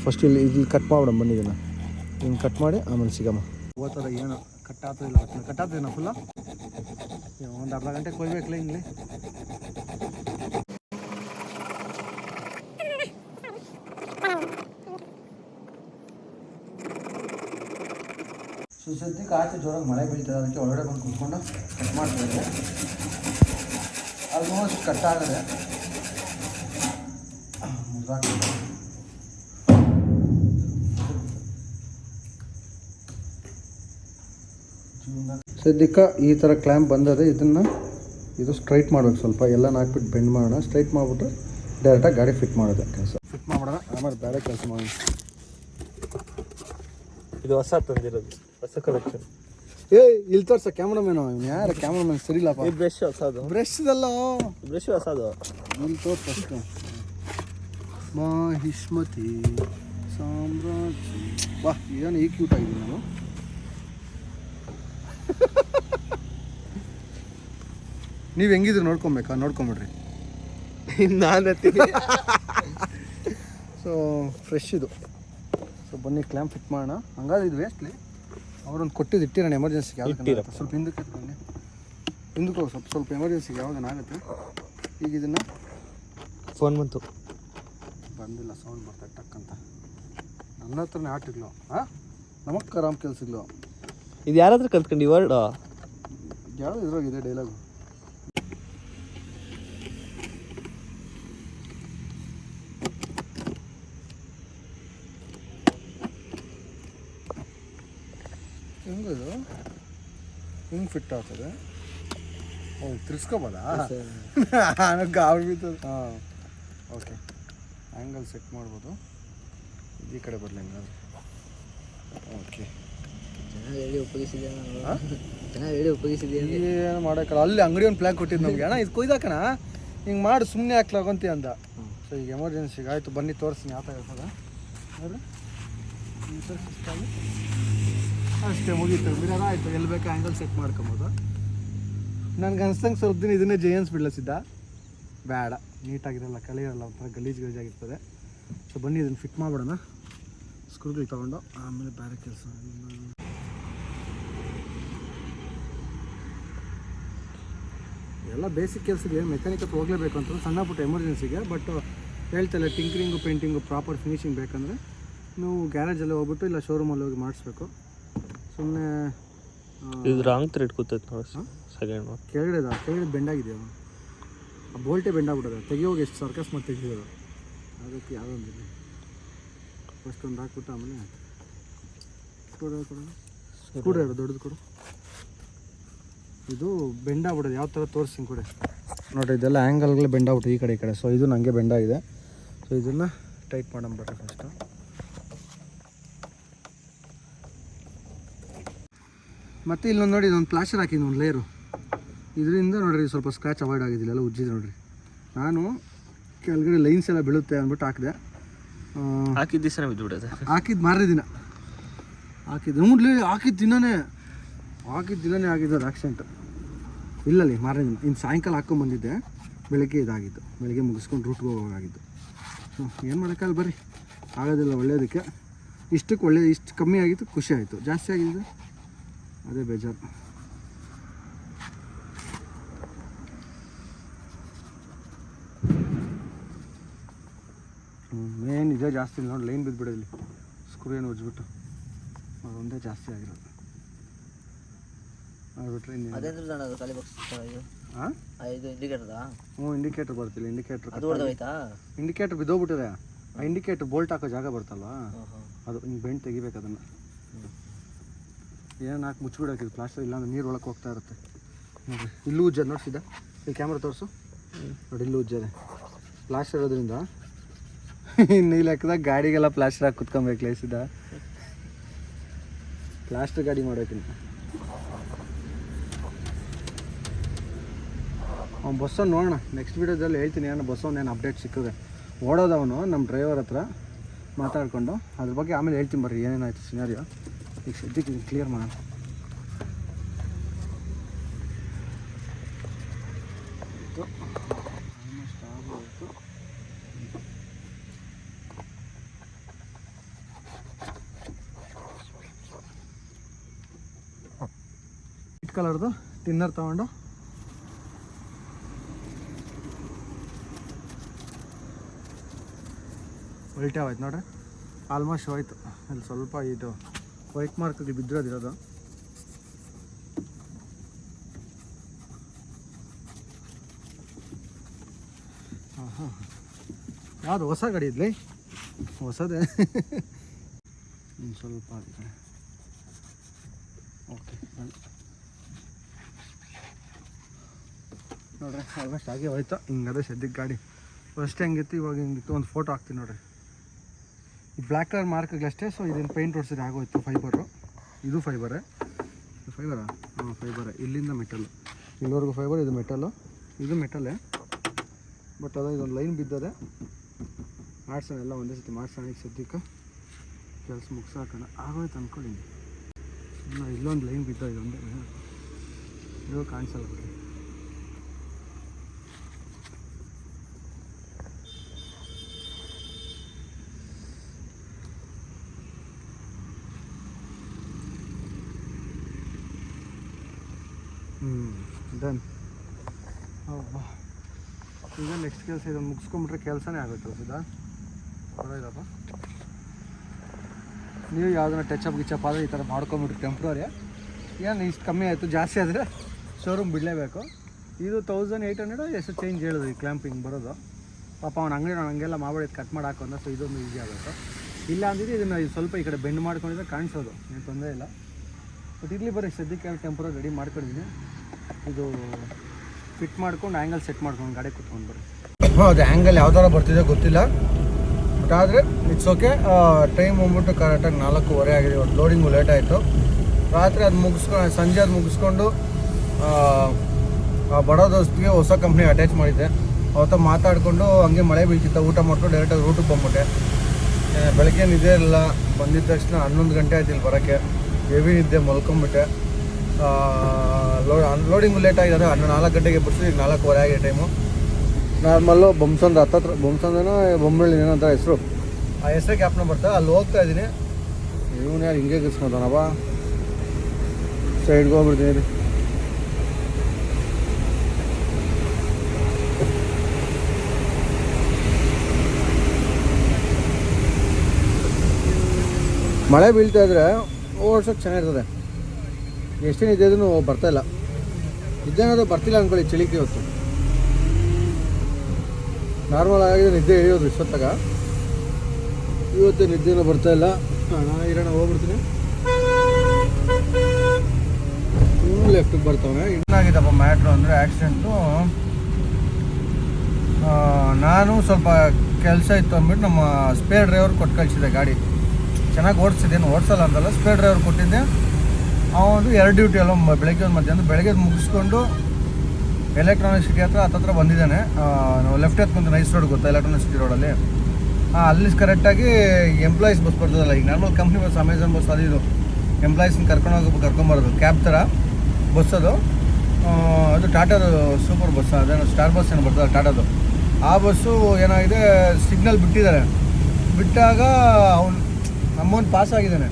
ಫಸ್ಟ್ ಇಲ್ಲಿ ಇಲ್ಲಿ ಕಟ್ ಮಾಡೋಣ ಬನ್ನಿ ಇದನ್ನು. ಹಿಂಗೆ ಕಟ್ ಮಾಡಿ, ಆಮೇಲೆ ಸಿಗಮ್ಮ. ಓದ್ತದ ಏನು? ಕಟ್ ಆಗ್ತದಿಲ್ಲ ಕಟ್ ಆಗ್ತದೇನ ಫುಲ್ಲ ಒಂದು ಅರ್ಧ ಗಂಟೆ ಕೊಯ್ಬೇಕಲ್ಲ ಹಿಂಗೆ? ಸದ್ಯಕ್ಕೆ ಆಚೆ ಜೋರಾಗಿ ಮಳೆ ಬೀಳ್ತದೆ ಅದಕ್ಕೆ ಒಳಗಡೆ ಬಂದು ಕುತ್ಕೊಂಡು ಕಟ್ ಮಾಡ್ತಾಯಿದ್ದೆ ಆಲ್ಮೋಸ್ಟ್ ಕಟ್ ಆಗದೆ. ಸದ್ಯಕ್ಕ ಸದ್ಯಕ್ಕೆ ಈ ಥರ ಕ್ಲ್ಯಾಂಪ್ ಬಂದದೆ ಇದನ್ನು ಇದು ಸ್ಟ್ರೈಟ್ ಮಾಡ್ಬೇಕು ಸ್ವಲ್ಪ. ಎಲ್ಲ ಹಾಕ್ಬಿಟ್ಟು ಬೆಂಡ್ ಮಾಡೋಣ. ಸ್ಟ್ರೈಟ್ ಮಾಡಿಬಿಟ್ಟು ಡೈರೆಕ್ಟಾಗಿ ಗಾಡಿ ಫಿಟ್ ಮಾಡೋದು ಕೆಲಸ. ಫಿಟ್ ಮಾಡೋಣ ಆಮೇಲೆ ಬೇರೆ ಕೆಲಸ ಮಾಡೋಣ. ಇದು ಹೊಸ ತಂದಿರೋದು. ಹೊಸ ಕಲೆಕ್ಷನ್ ಏ ಇಲ್ಲಿ ತೋರ್ಸ ಕ್ಯಾಮ್ರಾಮೇನು ಇವ್ನು. ಯಾರ ಕ್ಯಾಮ್ರಾಮೇನ್ ಸರಿಲ್ಲಪ್ಪ ಈ ಬ್ರಷ್ ಹೊಸದು ಬ್ರಷ್ದಲ್ಲ ಬ್ರಷ್ ಹೊಸದು ಇಲ್ಲಿ ತೋರ್ಸ ಅಷ್ಟು. ಮಹಿಷ್ಮತಿ ಸಾಮ್ರಾಜ್ಯ. ವಾ ಏನು ಈ ಕ್ಯೂಟ್ ಆಗಿದೆ ನಾನು ನೀವು ಹೆಂಗಿದ್ರು ನೋಡ್ಕೊಬೇಕಾ? ನೋಡ್ಕೊಂಬಿಡ್ರಿ. ನಾನು ಸೊ ಫ್ರೆಶ್ ಇದು. ಸೊ ಬನ್ನಿ ಕ್ಲ್ಯಾಂಪ್ ಫಿಟ್ ಮಾಡೋಣ. ಹಂಗಾದ್ರೆ ಇದು ವೇಸ್ಟ್ಲಿ ಅವ್ರೊಂದು ಕೊಟ್ಟಿದ್ದು ಇಟ್ಟಿರೋಣ ಎಮರ್ಜೆನ್ಸಿಗೆ ಯಾವ್ದು ಇಟ್ಟಿರಪ್ಪ. ಸ್ವಲ್ಪ ಹಿಂದಕ್ಕೆ ಬನ್ನಿ. ಹಿಂದಕ್ಕೆ ಹೋಗಿ ಸ್ವಲ್ಪ ಸ್ವಲ್ಪ ಎಮರ್ಜೆನ್ಸಿಗೆ ಯಾವಾಗ ಆಗುತ್ತೆ ಈಗ ಇದನ್ನು ಫೋನ್ ಬಂತು. ಬಂದಿಲ್ಲ ಸೌಂಡ್ ಬರ್ತಾ ಟಕ್ ಅಂತ. ನನ್ನ ಹತ್ರನೇ ಆಟಿಗ್ಲು ಹಾಂ ನಮಕ್ಕೆ ಆರಾಮ್ ಕೆಲ್ಸಗ್ಲು ಇದು ಯಾರಾದರೂ ಕಲ್ತ್ಕೊಂಡು ವರ್ಡ್ ಯಾವ್ದು ಇದ್ರಾಗಿದೆ ಡೈಲಾಗು ಹೆಂಗಿದು ಹಿಂಗೆ ಫಿಟ್ ಆಗ್ತದೆ. ಓ ತಿರ್ಸ್ಕೊಬೋದಾ? ನನಗೆ ಗಾಬರಿ ಹಾಂ. ಓಕೆ ಆ್ಯಂಗಲ್ ಸೆಟ್ ಮಾಡ್ಬೋದು. ಈ ಕಡೆ ಬರಲಿ ಹಂಗಾದ್ರೆ ಓಕೆ ಏನು ಮಾಡೋಕ್ಕಲ್ಲ. ಅಲ್ಲಿ ಅಂಗಡಿ ಒಂದು ಪ್ಲ್ಯಾನ್ ಕೊಟ್ಟಿದ್ದು ನಮಗೆ. ಅಣ್ಣ ಇದು ಕೊಯ್ದಾಕಣ ಹಿಂಗೆ ಮಾಡಿ ಸುಮ್ಮನೆ ಹಾಕ್ಲಾಗಂತಿ ಅಂದ. ಸೊ ಈಗ ಎಮರ್ಜೆನ್ಸಿಗೆ ಆಯಿತು. ಬನ್ನಿ ತೋರಿಸ್ತೀನಿ. ಯಾವ ಥರ ಇರ್ತದ ನೋಡ್ರಿ ಈ ಥರ ಸಿಸ್ಟಮ್ ಅಷ್ಟೇ ಮುಗೀತು. ಮಿರರ್ ಆಯಿತು. ಎಲ್ಲಿ ಬೇಕು ಆ್ಯಂಗಲ್ ಸೆಟ್ ಮಾಡ್ಕೊಬೋದು. ನನಗೆ ಅನ್ಸಂಗೆ ಸ್ವಲ್ಪ ದಿನ ಇದನ್ನೇ ಜೇನ್ಸ್ ಬಿಡ್ಲಸಿದ್ದ. ಬೇಡ. ನೀಟಾಗಿರಲ್ಲ ಕಲೆ ಇರಲ್ಲ ಒಂಥರ ಗಲೀಜು ಗಲೀಜಾಗಿರ್ತದೆ ಸೊ ಬನ್ನಿ, ಇದನ್ನು ಫಿಟ್ ಮಾಡ್ಬಿಡೋಣ. ಸ್ಕ್ರೂಗಳು ತೊಗೊಂಡು, ಆಮೇಲೆ ಬೇರೆ ಕೆಲಸ. ಎಲ್ಲ ಬೇಸಿಕ್ ಕೆಲಸಕ್ಕೆ ಮೆಕ್ಯಾನಿಕ್ ಹತ್ರ ಹೋಗಲೇಬೇಕು ಅಂತ ಸಣ್ಣ ಪುಟ್ಟ ಎಮರ್ಜೆನ್ಸಿಗೆ ಬಟ್ ಹೇಳ್ತಲ್ಲ ಟಿಂಕ್ರಿಂಗು ಪೇಂಟಿಂಗು ಪ್ರಾಪರ್ ಫಿನಿಷಿಂಗ್ ಬೇಕಂದರೆ, ನೀವು ಗ್ಯಾರೇಜಲ್ಲಿ ಹೋಗ್ಬಿಟ್ಟು, ಇಲ್ಲ ಶೋರೂಮಲ್ಲಿ ಹೋಗಿ ಮಾಡಿಸ್ಬೇಕು. ಸುಮ್ಮನೆ ಇದು ರಾಂಗ್ ಥ್ರೆಡ್ ಕೂತೈತೆ ನೋಡಿ ಸೆಕೆಂಡ್ ಒನ್ ಕೆಳಗಡೆ ಕೆಳಗಡೆ ಬೆಂಡಾಗಿದೆ ಅದು? ಆ ಬೋಲ್ಟೇ ಬೆಂಡಾಗ್ಬಿಟ್ಟದೆ. ತೆಗಿಯೋಗಿ ಎಷ್ಟು ಸರ್ಕಸ್ ಮಾಡಿ ತೆಗಿಯೋದು ಅದಕ್ಕೆ ಯಾವುದೊಂದಿಲ್ಲ ಫಸ್ಟ್ ಒಂದು ಹಾಕ್ಬಿಟ್ಟು ಆಮೇಲೆ ಸ್ಕ್ರೂ ಡ್ರೈವರ್ ಕೊಡೋಣ ಸ್ಕ್ರೂ ಡ್ರೈವರ್ ದೊಡ್ಡದು ಕೊಡು. ಇದು ಬೆಂಡಾಗ್ಬಿಡೋದು ಯಾವ ಥರ ತೋರಿಸಿ ಕೂಡ. ನೋಡಿರಿ ಇದೆಲ್ಲ ಆ್ಯಂಗಲ್ಗಳು ಬೆಂಡಾಗ್ಬಿಟ್ಟು ಈ ಕಡೆ ಈ ಕಡೆ. ಸೊ ಇದು ನನಗೆ ಬೆಂಡಾಗಿದೆ. ಸೊ ಇದನ್ನು ಟೈಟ್ ಮಾಡೋಣ ಬರ್ರಿ ಫಸ್ಟು ಮತ್ತು ಇಲ್ಲೊಂದು ನೋಡಿ ಇದೊಂದು ಪ್ಲಾಸ್ಟರ್ ಹಾಕಿದ್ದು ಒಂದು ಲೇಯರು ಇದರಿಂದ ನೋಡಿರಿ ಸ್ವಲ್ಪ ಸ್ಕ್ರಾಚ್ ಅವಾಯ್ಡ್ ಆಗಿದ್ದಿಲ್ಲ ಎಲ್ಲ ಉಜ್ಜಿದೆ ನೋಡಿರಿ. ನಾನು ಕೆಳಗಡೆ ಲೈನ್ಸ್ ಎಲ್ಲ ಬೀಳುತ್ತೆ ಅಂದ್ಬಿಟ್ಟು ಹಾಕಿದೆ. ಹಾಕಿದ ದಿವಸ ಬಿದ್ದುಬಿಡುತ್ತೆ ಹಾಕಿದ್ದು ಮಾರನೇ ದಿನ. ಹಾಕಿದ್ದು ನೋಡ್ಲಿ ಹಾಕಿದ ದಿನನೇ ಹಾಕಿದ ದಿನನೇ ಆಗಿದ್ದು ಅದು ಆಕ್ಸಿಡೆಂಟ್ ಇಲ್ಲಲ್ಲಿ ಮಾರನೇ ದಿನ. ಇನ್ನು ಸಾಯಂಕಾಲ ಹಾಕ್ಕೊಂಬಂದಿದ್ದೆ ಬೆಳಗ್ಗೆ ಇದಾಗಿತ್ತು. ಬೆಳಗ್ಗೆ ಮುಗಿಸ್ಕೊಂಡು ರೂಟ್ಗೆ ಹೋಗೋವಾಗಿದ್ದು ಏನು ಮಾಡೋಕ್ಕಲ್ಲ ಬರ್ರಿ. ಆಗೋದಿಲ್ಲ ಒಳ್ಳೆಯದಕ್ಕೆ ಇಷ್ಟಕ್ಕೆ ಒಳ್ಳೆಯ ಇಷ್ಟು ಕಮ್ಮಿ ಆಗಿತ್ತು ಖುಷಿ ಆಯಿತು. ಜಾಸ್ತಿ ಆಗಿದ್ದು ಅದೇ ಬೇಜಾರು. ಮೇನ್ ಇದೇ ಜಾಸ್ತಿ ನೋಡಿ ಲೈನ್ ಬಿದ್ದುಬಿಡೋದು ಇಲ್ಲಿ. ಸ್ಕ್ರೂ ಏನು ಉಜ್ಬಿಟ್ಟು ಅದೊಂದೇ ಜಾಸ್ತಿ ಆಗಿರೋದು. ಹ್ಞೂ ಇಂಡಿಕೇಟ್ರ್ ಬರ್ತಿಲ್ಲ ಇಂಡಿಕೇಟರ್ ಇಂಡಿಕೇಟರ್ ಬಿದ್ದೋಗ್ಬಿಟ್ಟಿದೆ. ಆ ಇಂಡಿಕೇಟರ್ ಬೋಲ್ಟ್ ಹಾಕೋ ಜಾಗ ಬರ್ತಲ್ವಾ? ಅದು ಹಿಂಗೆ ಬೆಂಡ್ ತೆಗಿಬೇಕು ಅದನ್ನು. ಏನು ಹಾಕಿ ಮುಚ್ಚಿಬಿಡೋಕಿದು ಪ್ಲಾಸ್ಟರ್, ಇಲ್ಲಾಂದ್ರೆ ನೀರು ಒಳಗೆ ಹೋಗ್ತಾ ಇರುತ್ತೆ. ನೋಡಿ ಇಲ್ಲೂ ಉಜ್ಜ ನೋಡ್ಸಿದ ಈ ಕ್ಯಾಮ್ರಾ ತೋರಿಸು. ನೋಡಿ, ಇಲ್ಲೂ ಉಜ್ಜದೆ ಪ್ಲಾಸ್ಟರ್ ಇರೋದ್ರಿಂದ ಈ ಹಾಕಿದಾಗ ಗಾಡಿಗೆಲ್ಲ ಪ್ಲಾಸ್ಟರ್ ಹಾಕಿ ಕುತ್ಕೊಬೇಕು, ಲೇಸಿದ. ಪ್ಲಾಸ್ಟರ್ ಗಾಡಿ ಮಾಡೋಕ್ಕಿಂತ ಅವ್ನು ಬಸ್ಸನ್ನು ನೋಡೋಣ. ನೆಕ್ಸ್ಟ್ ವೀಡಿಯೋದಲ್ಲಿ ಹೇಳ್ತೀನಿ, ಏನೋ ಬಸ್ಸನ್ನು ಏನು ಅಪ್ಡೇಟ್ ಸಿಕ್ಕಿದೆ. ಓಡೋದವನು ನಮ್ಮ ಡ್ರೈವರ್ ಹತ್ರ ಮಾತಾಡಿಕೊಂಡು, ಅದ್ರ ಬಗ್ಗೆ ಆಮೇಲೆ ಹೇಳ್ತೀನಿ ಬರ್ರಿ, ಏನೇನಾಯಿತು ಸಿನಾರಿಯೋ ಈಗ ಸದ್ಯಕ್ಕೆ ಕ್ಲಿಯರ್ ಮಾಡೋಣ. Almost ಆಗೋಯ್ತು. ವೈಟ್ ಕಲರ್ದು ಟಿನ್ನರ್ ತಗೊಂಡು ಉಲ್ಟೆ ನೋಡ್ರಿ ಆಲ್ಮೋಸ್ಟ್ ಹೋಯ್ತು ಇಲ್ಲಿ ಸ್ವಲ್ಪ ಇದು ವೈಟ್ ಮಾರ್ಕ್ ಬಿದ್ದಿರೋದಿರೋದು ಹಾಂ ಹಾಂ ಯಾವುದು ಹೊಸ ಗಾಡಿ ಇದ್ಲಿ? ಹೊಸದೇ? ಇನ್ನು ಸ್ವಲ್ಪ ಓಕೆ ನೋಡ್ರಿ ಆಲ್ಮೋಸ್ಟ್ ಆಗಿ ಹೋಯ್ತು. ಹಿಂಗದೆ ಸದ್ಯಕ್ಕೆ ಗಾಡಿ. ಫಸ್ಟ್ ಹೆಂಗಿತ್ತು, ಇವಾಗ ಹಿಂಗಿತ್ತು? ಒಂದು ಫೋಟೋ ಹಾಕ್ತೀನಿ ನೋಡ್ರಿ. ಬ್ಲ್ಯಾಕ್ ಕಲರ್ ಮಾರ್ಕ್ಗಳಷ್ಟೇ ಸೊ ಇದನ್ನು ಪೇಂಟ್ ಹೊಡ್ಸಿದ್ರೆ ಆಗೋಯ್ತು ಫೈಬರು ಇದು ಫೈಬರ್ ಫೈಬರಾ ಹಾಂ ಫೈಬರ್ ಇಲ್ಲಿಂದ ಮೆಟಲ್ ಇಲ್ಲಿವರೆಗೂ ಫೈಬರ್ ಇದು ಮೆಟಲ್ಲು ಇದು ಮೆಟಲ್ಲೇ ಬಟ್ ಅದೇ ಇದೊಂದು ಲೈನ್ ಬಿದ್ದದೆ. ಮಾಡ್ಸೋಣ ಎಲ್ಲ ಒಂದೇ ಸತಿ ಮಾಡ್ಸೋಣ ಈಗ ಸದ್ಯಕ್ಕೆ. ಕೆಲಸ ಮುಗಿಸಾಕೋಣ. ಆಗೋಯ್ತು ಅಂದ್ಕೊಳ್ಳಿ ಇನ್ನು ಇಲ್ಲೊಂದು ಲೈನ್ ಬಿದ್ದ ಇದೊಂದೇ ಇದು ಕಾಣಿಸಲ್ಲ ಹ್ಞೂ ಡನ್ ಈಗ ನೆಕ್ಸ್ಟ್ ಕೆಲಸ ಇದು ಮುಗಿಸ್ಕೊಂಬಿಟ್ರೆ ಕೆಲಸನೇ ಆಗುತ್ತೆ ಸದಾ ಪರವಾಗಿಲ್ಲಪ್ಪ. ನೀವು ಯಾವ್ದನ್ನ ಟಚ್ ಅಪ್ ಗಿಚಪ್ ಆದರೆ ಈ ಥರ ಮಾಡ್ಕೊಂಬಿಟ್ರಿ ಟೆಂಪ್ರವರಿ ಏನು ಇಷ್ಟು ಕಮ್ಮಿ ಆಯಿತು, ಜಾಸ್ತಿ ಆದರೆ ಶೋರೂಮ್ ಬಿಡಲೇಬೇಕು. ಇದು ತೌಸಂಡ್ ಏಯ್ಟ್ ಹಂಡ್ರೆಡ್ ಎಷ್ಟು ಚೇಂಜ್ ಹೇಳೋದು ಈ ಕ್ಲ್ಯಾಂಪಿಂಗ್ ಬರೋದು? ಪಾಪ ಅವ್ನು ಅಂಗಡಿ ನಾನು ಹಂಗೆಲ್ಲ ಮಾಡಿ ಕಟ್ ಮಾಡಿ ಹಾಕೊಂಡ ಸೊ ಇದೊಂದು ಈಸಿ ಆಗುತ್ತೆ. ಇಲ್ಲ ಅಂದಿದ್ದು ಇದನ್ನು ಸ್ವಲ್ಪ ಈ ಕಡೆ ಬೆಂಡ್ ಮಾಡ್ಕೊಂಡಿದ್ರೆ ಕಾಣಿಸೋದು, ಏನು ತೊಂದರೆ ಇಲ್ಲ. ಬಟ್ ಇರಲಿ ಬರೀ ಸದ್ಯಕ್ಕೆ ಟೆಂಪ್ರರಿ ರೆಡಿ ಮಾಡ್ಕೊಂಡಿದ್ದೀನಿ ಇದು ಫಿಟ್ ಮಾಡ್ಕೊಂಡು ಆ್ಯಂಗಲ್ ಸೆಟ್ ಮಾಡ್ಕೊಂಡು ಗಾಡಿ ಕುತ್ಕೊಂಡು ಬರ್ರಿ ಅದು ಆ್ಯಂಗಲ್ ಯಾವ ಥರ ಬರ್ತಿದೆ ಗೊತ್ತಿಲ್ಲ. ಬಟ್ ಆದರೆ ಇಟ್ಸ್ ಓಕೆ ಟೈಮ್ ಬಂದ್ಬಿಟ್ಟು ಕರೆಕ್ಟಾಗಿ ನಾಲ್ಕೂವರೆ ಆಗಿದೆ. ಇವತ್ತು ಲೋಡಿಂಗು ಲೇಟ್ ಆಯಿತು. ರಾತ್ರಿ ಅದು ಮುಗಿಸ್ಕೊಂಡು ಸಂಜೆ ಅದು ಮುಗಿಸ್ಕೊಂಡು ಬಡೋ ದೋಸ್ತಿಗೆ ಹೊಸ ಕಂಪ್ನಿ ಅಟ್ಯಾಚ್ ಮಾಡಿದ್ದೆ. ಅವತ್ತ ಮಾತಾಡಿಕೊಂಡು ಹಂಗೆ ಮಳೆ ಬೀಳ್ತಿತ್ತು. ಊಟ ಮಾಡ್ಕೊಂಡು ಡೈರೆಕ್ಟಾಗಿ ರೂಟಿಗೆ ಬಂದ್ಬಿಟ್ಟೆ. ಬೆಳಗ್ಗೆ ನಿದ್ದೆ ಇಲ್ಲ. ಬಂದಿದ್ದ ತಕ್ಷಣ ಹನ್ನೊಂದು ಗಂಟೆ ಆಯ್ತು ಇಲ್ಲಿ ಬರೋಕ್ಕೆ. ಹೆವಿ ನಿದ್ದೆ ಮಲ್ಕೊಂಬಿಟ್ಟೆ ಅನ್ಲೋಡಿಂಗು ಲೇಟ್ ಆಗಿದೆ ಹನ್ನೊಂದು ನಾಲ್ಕು ಗಂಟೆಗೆ ಬಿಡಿಸಿ ಈಗ ನಾಲ್ಕೂವರೆ ಆಗಿದೆ ಟೈಮು ನಾರ್ಮಲ್ಲು ಬೊಮ್ಸಂದ್ ಹತ್ತತ್ರ ಬೊಮ್ಸಂದೇನೋ ಬೊಮ್ಮಳ್ಳಿ ಏನೋ ಅಂತ ಹೆಸರು. ಆ ಹೆಸರು ಕ್ಯಾಪ್ನ ಬರ್ತಾ ಅಲ್ಲಿ ಹೋಗ್ತಾ ಇದ್ದೀನಿ. ಇವನು ಯಾರು ಹಿಂಗೆ ಕಿಸ್ಕೊತಾನಪ್ಪ ಸೈಡ್ಗೆ ಹೋಗ್ಬಿಡ್ತೀನಿ ರೀ ಮಳೆ ಬೀಳ್ತಾ ಇದ್ರೆ ಓಡ್ಸೋಕೆ ಚೆನ್ನಾಗಿರ್ತದೆ. ಎಷ್ಟು ಇದ್ದಿದ್ರು ಬರ್ತಾ ಇಲ್ಲ. ನಿದ್ದೆನಾದ್ರು ಬರ್ತಿಲ್ಲ ಅಂದ್ಕೊಳ್ಳಿ ಚಳಿಕೆ ಇವತ್ತು. ನಾರ್ಮಲ್ ಆಗಿದೆ ನಿದ್ದೆ ಇಳಿಯೋದು ಇಷ್ಟೊತ್ತಾಗ. ಇವತ್ತು ನಿದ್ದೆನೂ ಬರ್ತಾ ಇಲ್ಲ. ನಾನು ಇರೋಣ ಹೋಗ್ಬಿಡ್ತೀನಿ. ಲೆಫ್ಟಿಗೆ ಬರ್ತವೆ ಇನ್ನಾಗಿದ್ದಪ್ಪ ಮ್ಯಾಟ್ರು ಅಂದರೆ ಆ್ಯಕ್ಸಿಡೆಂಟು ನಾನು ಸ್ವಲ್ಪ ಕೆಲಸ ಇತ್ತು ಅಂದ್ಬಿಟ್ಟು ನಮ್ಮ ಸ್ಪೇರ್ ಡ್ರೈವರ್ ಕೊಟ್ಟು ಕಳಿಸಿದೆ ಗಾಡಿ. ಚೆನ್ನಾಗಿ ಓಡಿಸಿದ್ದೇನು, ಓಡಿಸಲ್ಲ ಅಂತಲ್ಲ ಸ್ಪೇರ್ ಡ್ರೈವರ್ ಕೊಟ್ಟಿದ್ದೆ. ಅವನು ಎರಡು ಡ್ಯೂಟಿ ಅಲ್ಲ ಬೆಳಗ್ಗೆ ಒಂದು ಮಧ್ಯಾಹ್ನ. ಬೆಳಗ್ಗೆ ಮುಗಿಸ್ಕೊಂಡು ಎಲೆಕ್ಟ್ರಾನಿಕ್ ಸಿಟಿ ಹತ್ರ ಹತ್ರ ಬಂದಿದ್ದಾನೆ. ನಾವು ಲೆಫ್ಟ್ ಎತ್ಕೊಂತ ನೈಸ್ ರೋಡ್ ಗೊತ್ತಾ ಎಲೆಕ್ಟ್ರಾನಿಕ್ ಸಿಟಿ ರೋಡಲ್ಲಿ ಅಲ್ಲಿ? ಕರೆಕ್ಟಾಗಿ ಎಂಪ್ಲಾಯೀಸ್ ಬಸ್ ಬರ್ತದಲ್ಲ, ಈಗ normal company bus Amazon bus ಅದು ಇದು. ಎಂಪ್ಲಾಯೀಸ್ನ ಕರ್ಕೊಂಡು ಹೋಗಿ ಕರ್ಕೊಂಬರೋದು ಕ್ಯಾಬ್ ಥರ ಬಸ್ ಅದು. ಅದು ಟಾಟಾದು ಸೂಪರ್ ಬಸ್ ಅದೇನು ಸ್ಟಾರ್ ಬಸ್ ಏನು ಬರ್ತದೆ ಟಾಟಾದು ಆ ಬಸ್ಸು ಏನಾಗಿದೆ ಸಿಗ್ನಲ್ ಬಿಟ್ಟಿದ್ದಾರೆ. ಬಿಟ್ಟಾಗ ಅವ್ನು, ನಮ್ಮವನು ಪಾಸ್ ಆಗಿದ್ದಾನೆ.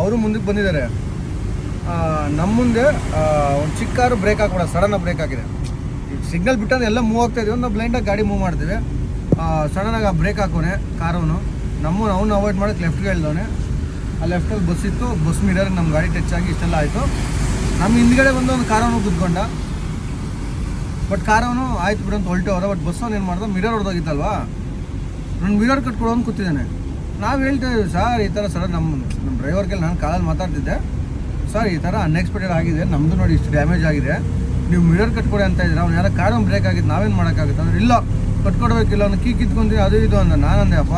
ಅವರು ಮುಂದಕ್ಕೆ ಬಂದಿದ್ದಾರೆ. ನಮ್ಮ ಮುಂದೆ ಒಂದು ಚಿಕ್ಕ ಕಾರು ಬ್ರೇಕ್ ಹಾಕ್ಬಿಡ ಸಡನ್ನಾಗಿ ಬ್ರೇಕ್ ಹಾಕಿದೆ ಸಿಗ್ನಲ್ ಬಿಟ್ಟಂದ್ರೆ ಎಲ್ಲ ಮೂವ್ ಆಗ್ತಾ ಇದೀವಿ ನಾವು ಬ್ಲೈಂಡಾಗಿ ಗಾಡಿ ಮೂವ್ ಮಾಡ್ತೀವಿ ಸಡನ್ನಾಗಿ ಆ ಬ್ರೇಕ್ ಹಾಕೋನೆ ಕಾರವನು ನಮ್ಮನ್ನು ಅವನು ಅವಾಯ್ಡ್ ಮಾಡೋಕ್ಕೆ ಲೆಫ್ಟ್ಗೆ ಹೇಳ್ದವನೆ. ಆ ಲೆಫ್ಟಲ್ಲಿ ಬಸ್ ಇತ್ತು ಬಸ್ ಮಿರರ್ ನಮ್ಮ ಗಾಡಿ ಟಚ್ ಆಗಿ ಇಷ್ಟೆಲ್ಲ ಆಯಿತು. ನಮ್ಮ ಹಿಂದ್ಗಡೆ ಬಂದು ಒಂದು ಕಾರವನು ಕುತ್ಕೊಂಡ. ಬಟ್ ಕಾರವನು ಆಯ್ತು ಬಿಡು ಅಂತ ಹೊಲ್ಟವ್ರ ಬಟ್ ಬಸ್ಸವನು ಏನು ಮಾಡ್ದೆ? ಮಿರರ್ ಹೊಡೆದೋಗಿತ್ತಲ್ವಾ? ನನ್ನ ಮಿರರ್ ಕಟ್ಕೊಡೋನು ಕೂತಿದ್ದಾನೆ. ನಾವು ಹೇಳ್ತಾ ಇದ್ದೀವಿ ಸರ್, ಈ ಥರ ಸರ್ ನಮ್ಮ ನಮ್ಮ ಡ್ರೈವರ್ಗೆ ನಾನು ಕಾಲಲ್ಲಿ ಮಾತಾಡ್ತಿದ್ದೆ. ಸರ್, ಈ ಥರ ಅನ್ಎಕ್ಸ್ಪೆಕ್ಟೆಡ್ ಆಗಿದೆ. ನಮ್ಮದು ನೋಡಿ ಇಷ್ಟು ಡ್ಯಾಮೇಜ್ ಆಗಿದೆ. ನೀವು ಮಿರರ್ ಕಟ್ಕೊಡಿ ಅಂತ ಇದ್ದೀರಾ ಅವ್ನು ಯಾರೋ ಕಾರ್ ಬ್ರೇಕ್ ಆಗಿದ್ದು ನಾವೇನು ಮಾಡೋಕ್ಕಾಗುತ್ತೆ? ಅಂದ್ರೆ ಇಲ್ಲ, ಕಟ್ಕೊಡ್ಬೇಕಿಲ್ಲ, ಅವ್ನು ಕೀ ಕಿತ್ಕೊಂತೀನಿ ಅದು ಇದು ಅಂದ. ನಾನು ಅಂದೆ ಅಪ್ಪ,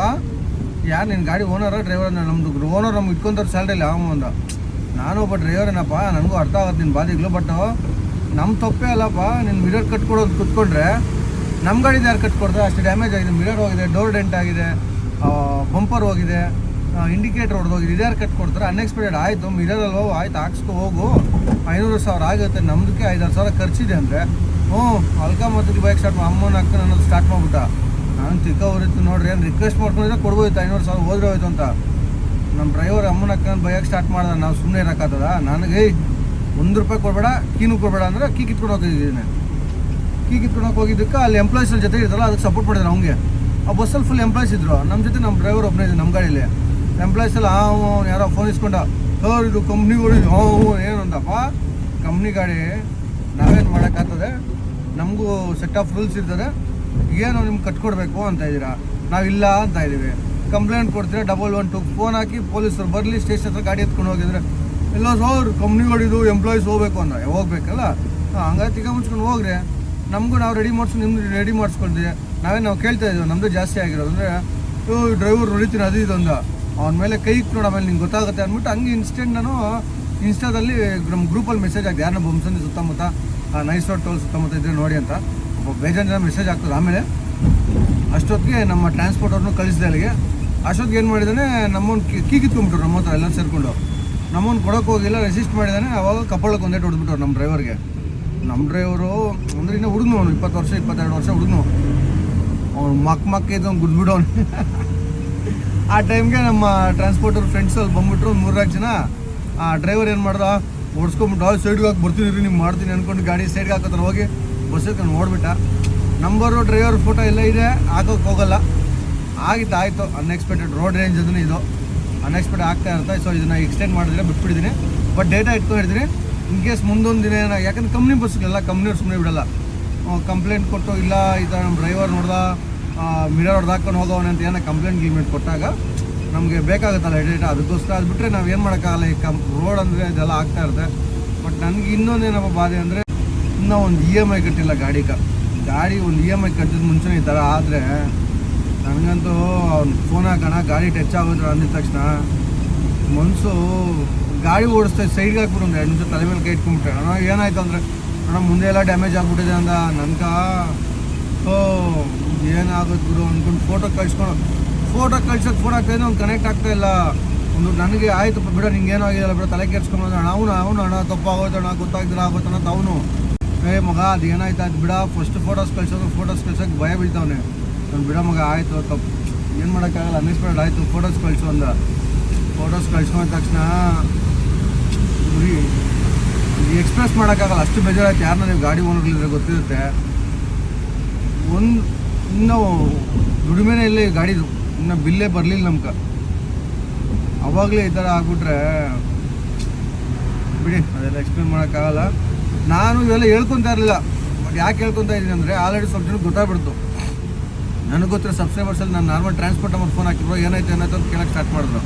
ಯಾರು ನಿನ್ನ ಗಾಡಿ ಓನರ ಡ್ರೈವರ್ ಅಂದ್ರೆ ನಮ್ಮದು ಓನರ್ ನಮ್ಗೆ ಇಟ್ಕೊಂತಾರೆ ಸ್ಯಾಲ್ರಿಲಿ ಯಾವ ಅಂದ ನಾನು ಒಬ್ಬ ಡ್ರೈವರ್ ಏನಪ್ಪ, ನನಗೂ ಅರ್ಥ ಆಗುತ್ತೆ ನಿನ್ನ ಬಾದಿಗಳು ಬಟ್ ನಮ್ಮ ತಪ್ಪೇ ಅಲ್ಲಪ್ಪ ನಿನ್ನ ಮಿರರ್ ಕಟ್ಕೊಡೋದು ಕುತ್ಕೊಂಡ್ರೆ ನಮ್ಮ ಗಾಡಿದು ಯಾರು ಕಟ್ಕೊಡ್ತಾರೆ ಅಷ್ಟು ಡ್ಯಾಮೇಜ್ ಆಗಿದೆ ಮಿರರ್ ಹೋಗಿದೆ ಡೋರ್ ಡೆಂಟ್ ಆಗಿದೆ ಬಂಪರ್ ಹೋಗಿದೆ. ಇಂಡಿಕೇಟರ್ ಹೊಡೆದೋಗಿದೆ ಕಟ್ ಕಟ್ಕೊಡ್ತಾರೆ ಅನ್ಎಕ್ಸ್ಪೆಕ್ಟೆಡ್ ಆಯಿತು ಮಿರರ್ ಹೋಗು ಆಯ್ತು, ಹಾಕ್ಸ್ಕೊ ಹೋಗು. ಐನೂರು ಸಾವಿರ ಆಗುತ್ತೆ. ನಮ್ದಕ್ಕೆ ಐದಾರು ಸಾವಿರ ಖರ್ಚಿದೆ ಅಂದರೆ. ಹ್ಞೂ, ಅಲ್ಕ ಮತ್ತು ಬೈಕ್ ಸ್ಟಾರ್ಟ್ ಅಮ್ಮನ ಅನ್ನೋದು ಸ್ಟಾರ್ಟ್ ಮಾಡ್ಬಿಟ್ಟ. ನಾನು ತಿಕ್ಕ ಹೊರಿತು ನೋಡ್ರಿ, ಏನು ರಿಕ್ವೆಸ್ಟ್ ಮಾಡ್ಕೊಂಡಿದ್ರೆ ಕೊಡ್ಬೋದಿತ್ತು. ಐನೂರು ಸಾವಿರ ಹೋದ್ರೆ ಹೋಯ್ತು ಅಂತ. ನಮ್ಮ ಡ್ರೈವರ್ ಅಮ್ಮನ ಅಕ್ಕನ ಬೈಕ್ ಸ್ಟಾರ್ಟ್ ಮಾಡಿದ. ನಾವು ಸುಮ್ಮನೆ ಇರೋಕ್ಕಾಗ್ತದ ನನಗೆ ಒಂದು ರೂಪಾಯಿ ಕೊಡಬೇಡ, ಕೀನು ಕೊಡಬೇಡ ಅಂದರೆ ಕೀ ಕಿತ್ಕೊಂಡು ಹೋಗಿದ್ದೀನಿ ಕೀ ಕಿತ್ಕೊಂಡು ಹೋಗಿದ್ದಕ್ಕೆ ಅಲ್ಲಿ ಎಂಪ್ಲಾಯ್ಸ್ ಜೊತೆ ಇರ್ತಲ್ಲ ಅದಕ್ಕೆ ಸಪೋರ್ಟ್ ಮಾಡಿದ್ರು ಅವ್ಗೆ ಆ ಬಸ್ಸಲ್ಲಿ ಫುಲ್ ಎಂಪ್ಲಾಯ್ಸ್ ಇದ್ದರು ನಮ್ಮ ಜೊತೆ ನಮ್ಮ ಡ್ರೈವರ್ ಒಬ್ಬನೇ ಇದ್ದೀನಿ ನಮ್ಮ ಗಾಡೀಲಿ. ಎಂಪ್ಲಾಯೀಸ್ ಎಲ್ಲ ಅವ್ನು ಯಾರೋ ಫೋನ್ ಇಸ್ಕೊಂಡ. ಸರ್, ಇದು ಕಂಪ್ನಿ ಗಾಡಿ ಹ್ಞೂ ಏನು ಅಂದಪ್ಪ? ಕಂಪ್ನಿ ಗಾಡಿ ನಾವೇನು ಮಾಡೋಕ್ಕಾಗ್ತದೆ? ನಮಗೂ ಸೆಟ್ ಆಫ್ ರೂಲ್ಸ್ ಇರ್ತದೆ. ಏನು ನಿಮ್ಗೆ ಕಟ್ಕೊಡ್ಬೇಕು ಅಂತ ಇದ್ದೀರಾ? ನಾವಿಲ್ಲ ಅಂತ ಇದ್ದೀವಿ. ಕಂಪ್ಲೇಂಟ್ ಕೊಡ್ತೀರಾ? ಡಬಲ್ ಒನ್ ಟು ಫೋನ್ ಹಾಕಿ ಪೊಲೀಸರು ಬರಲಿ, ಸ್ಟೇಷನ್ ಹತ್ರ ಗಾಡಿ ಎತ್ಕೊಂಡು ಹೋಗಿದ್ರೆ, ಇಲ್ಲ ಸರ್ ಕಂಪ್ನಿಗಳಿದು ಎಂಪ್ಲಾಯೀಸ್ ಹೋಗ್ಬೇಕು ಅಂದ್ರೆ ಹೋಗ್ಬೇಕಲ್ಲ? ಹಂಗಾಗಿ ತಿಗ ಮುಚ್ಕೊಂಡು ಹೋಗ್ರೆ. ನಮಗೂ ನಾವು ರೆಡಿ ಮಾಡಿಸ್ ನಿಮ್ದು ರೆಡಿ ಮಾಡಿಸ್ಕೊಳ್ತೀವಿ. ನಾವೇ ನಾವು ಕೇಳ್ತಾ ಇದ್ದೀವಿ ನಮ್ಮದು ಜಾಸ್ತಿ ಆಗಿರೋದು ಅಂದರೆ ಡ್ರೈವರ್ ಹೊಡಿತೀನಿ ಅದು ಇದೊಂದು ಅವನ ಮೇಲೆ ಕೈ ಇಟ್ಟು ಆಮೇಲೆ ನಿಂಗೆ ಗೊತ್ತಾಗುತ್ತೆ ಅಂದ್ಬಿಟ್ಟು ಹಂಗೆ ಇನ್ಸ್ಟೆಂಟ್ ನಾನು ಇನ್ಸ್ಟಾದಲ್ಲಿ ನಮ್ಮ ಗ್ರೂಪಲ್ಲಿ ಮೆಸೇಜ್ ಆಗಿದೆ ಯಾರನ್ನ ಬೊಮ್ಸಂದಿ ಸುತ್ತಮುತ್ತ ನೈಸ್ ರೋಡ್ ಟೋಲ್ ಸುತ್ತಮುತ್ತ ಇದ್ರೆ ನೋಡಿ ಅಂತ, ಒಬ್ಬ ಬೇಜಾನ್ ಜನ ಮೆಸೇಜ್ ಆಗ್ತದೆ ಆಮೇಲೆ ಅಷ್ಟೊತ್ತಿಗೆ ನಮ್ಮ ಟ್ರಾನ್ಸ್ಪೋರ್ಟ್ ಅವ್ರನ್ನೂ ಕಳಿಸಿದೆ ಅಲ್ಲಿಗೆ. ಅಷ್ಟೊತ್ತಿಗೆ ಏನು ಮಾಡಿದ್ದಾನೆ ನಮ್ಮನ್ನು ಕೀ ಕಿತ್ಕೊಂಡ್ಬಿಟ್ರು ನಮ್ಮ ಹತ್ರ ಎಲ್ಲ ಸೇರಿಕೊಂಡು. ನಮ್ಮನ್ನು ಕೊಡೋಕೆ ಹೋಗಿಲ್ಲ ರೆಸಿಸ್ಟ್ ಮಾಡಿದ್ದಾನೆ ಅವಾಗ ಕಪ್ಪಳಕ್ಕೆ ಒಂದೇ ಹೊಡೆದ್ಬಿಟ್ಟವ್ರು ನಮ್ಮ ಡ್ರೈವರ್ಗೆ ನಮ್ಮ ಡ್ರೈವರು ಅಂದ್ರೆ ಇನ್ನೂ ಹುಡುಗ್ನು ಅವನು, ಇಪ್ಪತ್ತು ವರ್ಷ, ಇಪ್ಪತ್ತೆರಡು ವರ್ಷ ಹುಡುಗ್ನು. ಅವ್ನು ಮಕ್ ಮಕ್ಕ ಇದ್ದವ್ನು ಅವ್ನು ಗುದ್ಬಿಡೋನು ಆ ಟೈಮ್ಗೆ ನಮ್ಮ ಟ್ರಾನ್ಸ್ಪೋರ್ಟರ್ ಫ್ರೆಂಡ್ಸ್ ಅಲ್ಲಿ ಬಂದ್ಬಿಟ್ರು, ಮೂರ್ನಾಲ್ಕು ಜನ. ಆ ಡ್ರೈವರ್ ಏನು ಮಾಡ್ದ ಓಡಿಸ್ಕೊಂಬಿಟ್ಟು ಆ ಸೈಡ್ಗೆ ಹಾಕಿ, ಬರ್ತೀನಿ ರೀ, ನೀವು ಮಾಡ್ತೀನಿ ಅಂದ್ಕೊಂಡು ಗಾಡಿ ಸೈಡ್ಗೆ ಹಾಕೋದ್ರ ಹೋಗಿ ಬಸ್ ನಾನು ಓಡ್ಬಿಟ್ಟ. ನಂಬರು ಡ್ರೈವರ್ ಫೋಟೋ ಎಲ್ಲ ಇದೆ. ಹಾಕೋಕೆ ಹೋಗಲ್ಲ. ಆಗಿತ್ತು, ಆಯಿತು. ಅನ್ಎಕ್ಸ್ಪೆಕ್ಟೆಡ್ ರೋಡ್ ರೇಂಜ್ ಅದನ್ನು ಇದು. ಅನ್ಎಕ್ಸ್ಪೆಕ್ಟ್ ಆಗ್ತಾ ಇರುತ್ತೆ. ಸೊ ಇದನ್ನು ಎಕ್ಸ್ಟೆಂಡ್ ಮಾಡಿದ್ರೆ ಬಿಟ್ಬಿಟ್ಟಿದ್ದೀನಿ ಬಟ್ ಡೇಟಾ ಇಟ್ಕೊಂಡಿದ್ದೀನಿ ಇನ್ ಕೇಸ್ ಮುಂದೊಂದು ದಿನ ಏನೋ ಯಾಕಂದ್ರೆ ಕಂಪ್ನಿ ಬಸ್ಗಳೆಲ್ಲ ಕಂಪ್ನಿಯವ್ರು ಸುಮ್ಮನೆ ಬಿಡಲ್ಲ. ಕಂಪ್ಲೇಂಟ್ ಕೊಟ್ಟು, ಇಲ್ಲ, ಈ ಥರ ನಮ್ಮ ಡ್ರೈವರ್ ನೋಡ್ದ ಮಿರರ್ ಹೊಡೆದು ಹಾಕೊಂಡು ಹೋಗೋವನೆ ಅಂತ ಏನೋ ಕಂಪ್ಲೇಂಟ್ ಗೀಮೆಂಟ್ ಕೊಟ್ಟಾಗ ನಮಗೆ ಬೇಕಾಗುತ್ತಲ್ಲ ಎಡಿಟ್ ಅದಕ್ಕೋಸ್ಕರ ಅದು ಬಿಟ್ಟರೆ ನಾವು ಏನು ಮಾಡೋಕ್ಕಾಗಲ್ಲ, ಈ ಕಂ ರೋಡ್ ಅಂದರೆ ಅದೆಲ್ಲ ಆಗ್ತಾ ಇರುತ್ತೆ. ಬಟ್ ನನಗೆ ಇನ್ನೊಂದೇನಪ್ಪ ಬಾಧೆ ಅಂದರೆ, ಇನ್ನೂ ಒಂದು ಇ ಎಂ ಐ ಕಟ್ಟಿಲ್ಲ ಗಾಡಿಗೆ ಗಾಡಿ ಒಂದು ಇ ಎಂ ಐ ಕಟ್ಟಿದ ಮುಂಚೆನೇ ಈ ಥರ ಆದರೆ, ನನಗಂತೂ ಅವ್ನು ಫೋನ್ ಹಾಕೋಣ, ಗಾಡಿ ಟಚ್ ಆಗೋದ್ರೆ ಅಂದಿದ ತಕ್ಷಣ ಮನಸ್ಸು ಗಾಡಿ ಓಡಿಸ್ತಾ ಸೈಡ್ಗೆ ಹಾಕ್ಬಿಟ್ಟು ಎರಡು ನಿಮಿಷ ತಲೆ ಮೇಲೆ ಕೈ ಇಟ್ಕೊಂಡ್ಬಿಟ್ಟೆ ಅಣ್ಣ, ಏನಾಯ್ತು ಅಂದರೆ, ಅಣ್ಣ, ಮುಂದೆ ಎಲ್ಲ ಡ್ಯಾಮೇಜ್ ಆಗಿಬಿಟ್ಟಿದೆ ಅಂದ, ನನ್ಕ ಓ ಏನಾಗುತ್ತೆ ಗುರು ಅಂದ್ಕೊಂಡು ಫೋಟೋ ಕಳ್ಸ್ಕೊಂಡು ಫೋಟೋ ಕಳ್ಸೋಕೆ ಫೋನ್ ಆಗ್ತಾಯಿದ್ರೆ ಅವ್ನು ಕನೆಕ್ಟ್ ಆಗ್ತಾ ಇಲ್ಲ. ಒಂದು ನನಗೆ ಆಯ್ತು ಬಿಡ, ನಿಂಗೆ ಏನೋ ಆಗಿಲ್ಲ ಬಿಡ, ತಲೆ ಕೆಡ್ಸ್ಕೊಂಡು ಅಣ್ಣ ಅವನು ಅವನು ಅಣ್ಣ, ತಪ್ಪಾಗೋಯ್ತಣ್ಣ ಗೊತ್ತಾಗ್ದಿರ ಆಗೋತಣ್ಣ ಅಂತ ಅವನು. ಏ, ಮಗ, ಅದು ಏನಾಯ್ತು ಅದು ಬಿಡ. ಫಸ್ಟ್ ಫೋಟೋಸ್ ಕಳ್ಸೋದು ಫೋಟೋಸ್ ಕಳ್ಸೋಕೆ ಭಯ ಬೀಳ್ತಾವನೆ. ನಾನು ಬಿಡ ಮಗ, ಆಯಿತು ತಪ್ಪು ಏನು ಮಾಡೋಕ್ಕಾಗಲ್ಲ ಅನ್ಎಕ್ಸ್ಪೆಕ್ಟೆಡ್ ಆಯಿತು ಫೋಟೋಸ್ ಕಳಿಸು ಅಂದ. ಫೋಟೋಸ್ ಕಳ್ಸ್ಕೊಂಡ ತಕ್ಷಣ ಎಕ್ಸ್ಪ್ರೆಸ್ ಮಾಡೋಕ್ಕಾಗಲ್ಲ. ಅಷ್ಟು ಬೇಜಾರಾಯ್ತು. ಯಾರನ್ನ ನೀವು ಗಾಡಿ ಓನರ್ಗಳಿದ್ರೆ ಗೊತ್ತಿರುತ್ತೆ. ಒಂದು, ಇನ್ನೂ ದುಡಿಮೆನೇ ಇಲ್ಲ ಈ ಗಾಡಿದು. ಇನ್ನು ಬಿಲ್ಲೇ ಬರಲಿಲ್ಲ ನಮ್ಗೆ ಅವಾಗಲೇ ಈ ಥರ ಆಗ್ಬಿಟ್ರೆ, ಬಿಡಿ, ಅದೆಲ್ಲ ಎಕ್ಸ್ಪ್ಲೇನ್ ಮಾಡೋಕ್ಕಾಗಲ್ಲ. ನಾನು ಇವೆಲ್ಲ ಹೇಳ್ಕೊತಾ ಇರಲಿಲ್ಲ. ಬಟ್ ಯಾಕೆ ಹೇಳ್ಕೊತಾ ಇದ್ದೀನಿ ಅಂದರೆ ಆಲ್ರೆಡಿ ಸ್ವಲ್ಪ ಜನಕ್ಕೆ ಗೊತ್ತಾಗ್ಬಿಡ್ತು ನನಗೆ ಗೊತ್ತಿರೋ ಸಬ್ಸ್ಕ್ರೈಬರ್ಸಲ್ಲಿ ನಾನು ನಾರ್ಮಲ್ ಟ್ರಾನ್ಸ್ಪೋರ್ಟ್ ನಂಬರ್ ಫೋನ್ ಹಾಕಿದ್ರು. ಏನಾಯ್ತು ಏನಾಯ್ತು ಅಂತ ಕೇಳಕ್ಕೆ ಸ್ಟಾರ್ಟ್ ಮಾಡಿದ್ರು.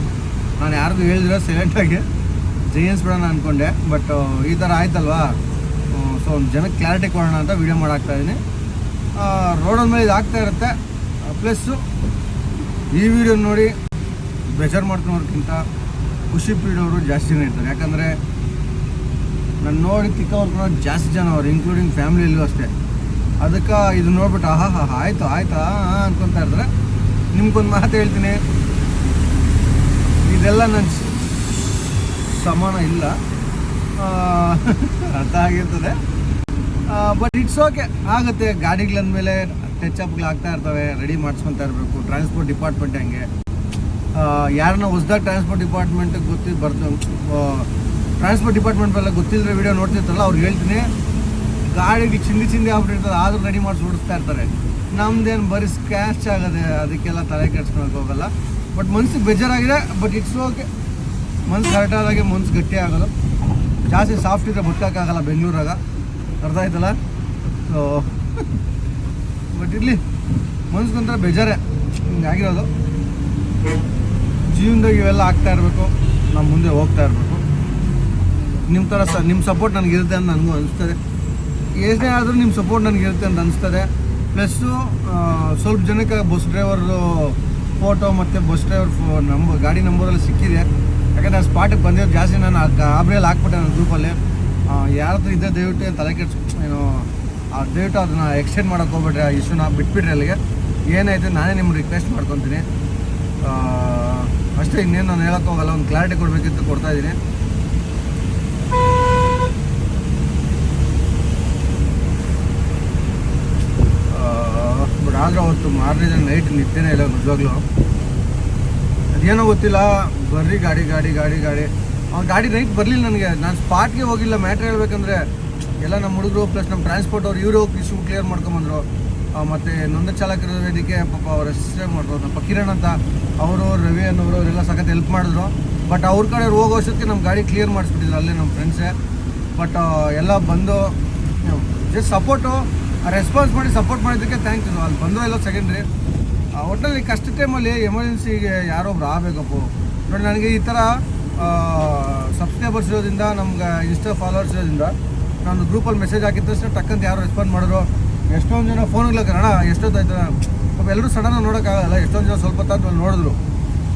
ನಾನು ಯಾರಿಗೂ ಹೇಳಿದ್ರೆ ಸೈಲೆಂಟಾಗಿ ಬಿಡೋಣ ಅಂದ್ಕೊಂಡೆ ಬಟ್, ಈ ಥರ ಆಯ್ತಲ್ವಾ? ಸೊ ಒಂದು ಜನಕ್ಕೆ ಕ್ಲಾರಿಟಿ ಕೊಡೋಣ ಅಂತ ವೀಡಿಯೋ ಮಾಡಾಕ್ತಾ ರೋಡದ ಮೇಲೆ ಇದು ಆಗ್ತಾ ಇರುತ್ತೆ. ಪ್ಲಸ್ಸು ಈ ವಿಡಿಯೋ ನೋಡಿ ಬೇಜಾರು ಮಾಡ್ಕೊಳೋರ್ಗಿಂತ ಖುಷಿ ಪೀಡೋರು ಜಾಸ್ತಿನೇ ಇರ್ತಾರೆ. ಯಾಕಂದರೆ ನಾನು ನೋಡಿ ತಿಕ್ಕವ್ರು ಜಾಸ್ತಿ ಜನ ಅವ್ರು ಇನ್ಕ್ಲೂಡಿಂಗ್ ಫ್ಯಾಮಿಲಿಯಲ್ಲೂ ಅಷ್ಟೇ. ಅದಕ್ಕೆ ಇದು ನೋಡ್ಬಿಟ್ಟು ಆಹಾ ಹಾ ಆಯಿತು ಆಯ್ತಾ ಅನ್ಕೊತಾ ಇರ್ತಾರೆ. ನಿಮ್ಗೊಂದು ಮಾತು ಹೇಳ್ತೀನಿ. ಇದೆಲ್ಲ ನನ್ನ ಸಮಾನ ಇಲ್ಲ. ಅರ್ಥ ಆಗಿರ್ತದೆ. ಬಟ್ ಇಟ್ಸ್ ಓಕೆ ಆಗುತ್ತೆ. ಗಾಡಿಗಳಂದಮೇಲೆ ಟಚ್ ಆಗ್ತಾ ಇರ್ತವೆ. ರೆಡಿ ಮಾಡಿಸ್ಕೊತಾ ಇರಬೇಕು. ಟ್ರಾನ್ಸ್ಪೋರ್ಟ್ ಡಿಪಾರ್ಟ್ಮೆಂಟ್ ಹಂಗೆ? ಯಾರನ್ನ ಹೊಸ್ದಾಗ ಟ್ರಾನ್ಸ್ಪೋರ್ಟ್ ಡಿಪಾರ್ಟ್ಮೆಂಟಿಗೆ ಗೊತ್ತಿ, ಬರ್ತು ಟ್ರಾನ್ಸ್ಪೋರ್ಟ್ ಡಿಪಾರ್ಟ್ಮೆಂಟ್ ಎಲ್ಲ ಗೊತ್ತಿಲ್ಲದೆ ವೀಡಿಯೋ ನೋಡ್ತಿರ್ತಲ್ಲ ಅವ್ರು ಹೇಳ್ತೀನಿ. ಗಾಡಿಗೆ ಚಿಂದಿ ಚಿಂದಿ ಆಗ್ಬಿಟ್ಟಿರ್ತದೆ. ಆದರೂ ರೆಡಿ ಮಾಡಿಸಿ ಓಡಿಸ್ತಾ ಇರ್ತಾರೆ. ನಮ್ದೇನು ಬರೀ ಸ್ಕ್ಯಾಚ್ ಆಗದೆ ಅದಕ್ಕೆಲ್ಲ ತಲೆ ಕೆಡ್ಸ್ಕೊಳಕ್ಕೆ ಹೋಗಲ್ಲ. ಬಟ್ ಮನ್ಸಿಗೆ ಬೇಜಾರಾಗಿದೆ ಬಟ್ ಇಟ್ಸ್ ಓಕೆ ಮನ್ಸು ಕರೆಕ್ಟ್ ಆದಾಗೆ ಮನ್ಸು ಗಟ್ಟಿ ಆಗೋದು ಜಾಸ್ತಿ ಸಾಫ್ಟ್ ಇದ್ರೆ ಬದುಕೋಕ್ಕಾಗಲ್ಲ ಬೆಂಗಳೂರಾಗ. ಅರ್ಥ ಆಯ್ತಲ್ಲ? ಸೊ ಬಟ್ ಇರಲಿ ಬೇಜಾರೆ. ಬೇಜಾರೇ ಹಿಂಗಾಗಿರೋದು ಜೀವನದಾಗ ಇವೆಲ್ಲ ಆಗ್ತಾ ಇರಬೇಕು ನಾವು ಮುಂದೆ ಹೋಗ್ತಾ ಇರಬೇಕು. ನಿಮ್ಮ ಥರ ಸ ನಿಮ್ಮ ಸಪೋರ್ಟ್ ನನಗಿರುತ್ತೆ ಅಂತ ನನಗೂ ಅನಿಸ್ತದೆ. ಏನೇ ಆದರೂ ನಿಮ್ಮ ಸಪೋರ್ಟ್ ನನಗಿರುತ್ತೆ ಅಂತ ಅನಿಸ್ತದೆ. ಪ್ಲಸ್ಸು ಸ್ವಲ್ಪ ಜನಕ್ಕೆ ಬಸ್ ಡ್ರೈವರ್ದು ಫೋಟೋ ಮತ್ತು ಬಸ್ ಡ್ರೈವರ್ ಫೋ ನಂಬರ್ ಗಾಡಿ ನಂಬರೆಲ್ಲ ಸಿಕ್ಕಿದೆ. ಯಾಕಂದರೆ ಆ ಸ್ಪಾಟಿಗೆ ಬಂದಿದ್ದು ಜಾಸ್ತಿ ನಾನು ಆ ಗಾಬರಿಯಲ್ಲಿ ಹಾಕ್ಬಿಟ್ಟೆ ನನ್ನ ಗ್ರೂಪಲ್ಲಿ ಯಾರ ಹತ್ರ ಇದ್ದೆ ದಯವಿಟ್ಟು ಏನ್ ತಲೆ ಕೆಡ್ಸ್ ಏನು, ಆ, ದಯವಿಟ್ಟು ಅದನ್ನ ಎಕ್ಸ್ಟೆಂಡ್ ಮಾಡಕ್ಕೆ ಹೋಗ್ಬಿಟ್ರೆ ಆ ಇಶ್ಯೂನ ಬಿಟ್ಬಿಟ್ರೆ ಅಲ್ಲಿಗೆ. ಏನಾಯ್ತು ನಾನೇ ನಿಮ್ಗೆ ರಿಕ್ವೆಸ್ಟ್ ಮಾಡ್ಕೊತೀನಿ. ಅಷ್ಟೇ ಇನ್ನೇನು ನಾನು ಹೇಳೋಕೆ ಹೋಗಲ್ಲ, ಒಂದು ಕ್ಲಾರಿಟಿ ಕೊಡಬೇಕಿತ್ತು ಕೊಡ್ತಾ ಇದ್ದೀನಿ ಬಟ್ ಆದ್ರೆ ಅವತ್ತು ಮಾರನೇ ದಿನ ನೈಟ್ ನಿಂತೇನೆ ಇಲ್ಲ, ನಿಜವಾಗ್ಲೂ. ಅದೇನೋ ಗೊತ್ತಿಲ್ಲ, ಬರ್ರಿ ಗಾಡಿ ಗಾಡಿ ಗಾಡಿ ಗಾಡಿ. ಅವ್ನು ಗಾಡಿ ರೈಟ್ ಬರಲಿಲ್ಲ ನನಗೆ. ನಾನು ಸ್ಪಾಟ್ಗೆ ಹೋಗಿಲ್ಲ ಮ್ಯಾಟ್ರ್ ಹೇಳ್ಬೇಕಂದ್ರೆ ಎಲ್ಲ ನಮ್ಮ ಹುಡುಗರು ಪ್ಲಸ್ ನಮ್ಮ ಟ್ರಾನ್ಸ್ಪೋರ್ಟ್ ಅವ್ರು ಇವರು ಇಶ್ಯೂ ಕ್ಲಿಯರ್ ಮಾಡ್ಕೊಂಬಂದ್ರು. ಮತ್ತು ನೊಂದ ಚಾಲಕರ ವೇದಿಕೆ ಪಾಪ ಅವ್ರು ಹೆಸರೇ ಮಾಡ್ಬೋದು. ನಮ್ಮ ಕಿರಣ್ ಅಂತ ಅವರು, ರವಿ ಅನ್ನೋರು, ಅವರೆಲ್ಲ ಸಖತ್ ಹೆಲ್ಪ್ ಮಾಡಿದ್ರು. ಬಟ್ ಅವ್ರ ಕಡೆ ಹೋಗೋ ಅಷ್ಟೊತ್ತಿಗೆ ನಮ್ಮ ಗಾಡಿ ಕ್ಲಿಯರ್ ಮಾಡಿಸ್ಬಿಟ್ಟಿದ್ರು ಅಲ್ಲೇ ನಮ್ಮ ಫ್ರೆಂಡ್ಸೇ ಬಟ್ ಎಲ್ಲ ಬಂದು ಜಸ್ಟ್ ಸಪೋರ್ಟು ರೆಸ್ಪಾನ್ಸ್ ಮಾಡಿ ಸಪೋರ್ಟ್ ಮಾಡಿದ್ದಕ್ಕೆ ಥ್ಯಾಂಕ್ ಯು ಅಲ್ಲಿ ಬಂದು ಎಲ್ಲ ಸೆಕೆಂಡ್ರಿ ಒಟ್ಟಲ್ಲಿ ಕಷ್ಟ ಟೈಮಲ್ಲಿ ಎಮರ್ಜೆನ್ಸಿಗೆ ಯಾರೊಬ್ರು ಆಗಬೇಕಪ್ಪ. ನೋಡಿ, ನನಗೆ ಈ ಥರ ಸಬ್ಸ್ಕ್ರೈಬರ್ಸ್ ಇರೋದ್ರಿಂದ, ನಮ್ಗೆ ಇನ್ಸ್ಟಾ ಫಾಲೋವರ್ಸ್ ಇರೋದ್ರಿಂದ ನಾನು ಗ್ರೂಪಲ್ಲಿ ಮೆಸೇಜ್ ಹಾಕಿದ ತಕ್ಷಣ ಟಕ್ಕಂತ ಯಾರು ರೆಸ್ಪಾಂಡ್ ಮಾಡಿದ್ರು. ಎಷ್ಟೊಂದು ಜನ ಫೋನ್ಗಳಿಗೆ ಅಣ್ಣ ಎಷ್ಟೊತ್ತಾಯ್ತು ಪಾಪ ಎಲ್ಲರೂ ಸಡನ್ ನೋಡೋಕ್ಕಾಗಲ್ಲ ಎಷ್ಟೊಂದು ಜನ ಸ್ವಲ್ಪ ಹೊತ್ತಾದ್ಮೇಲೆ ನೋಡಿದ್ರು.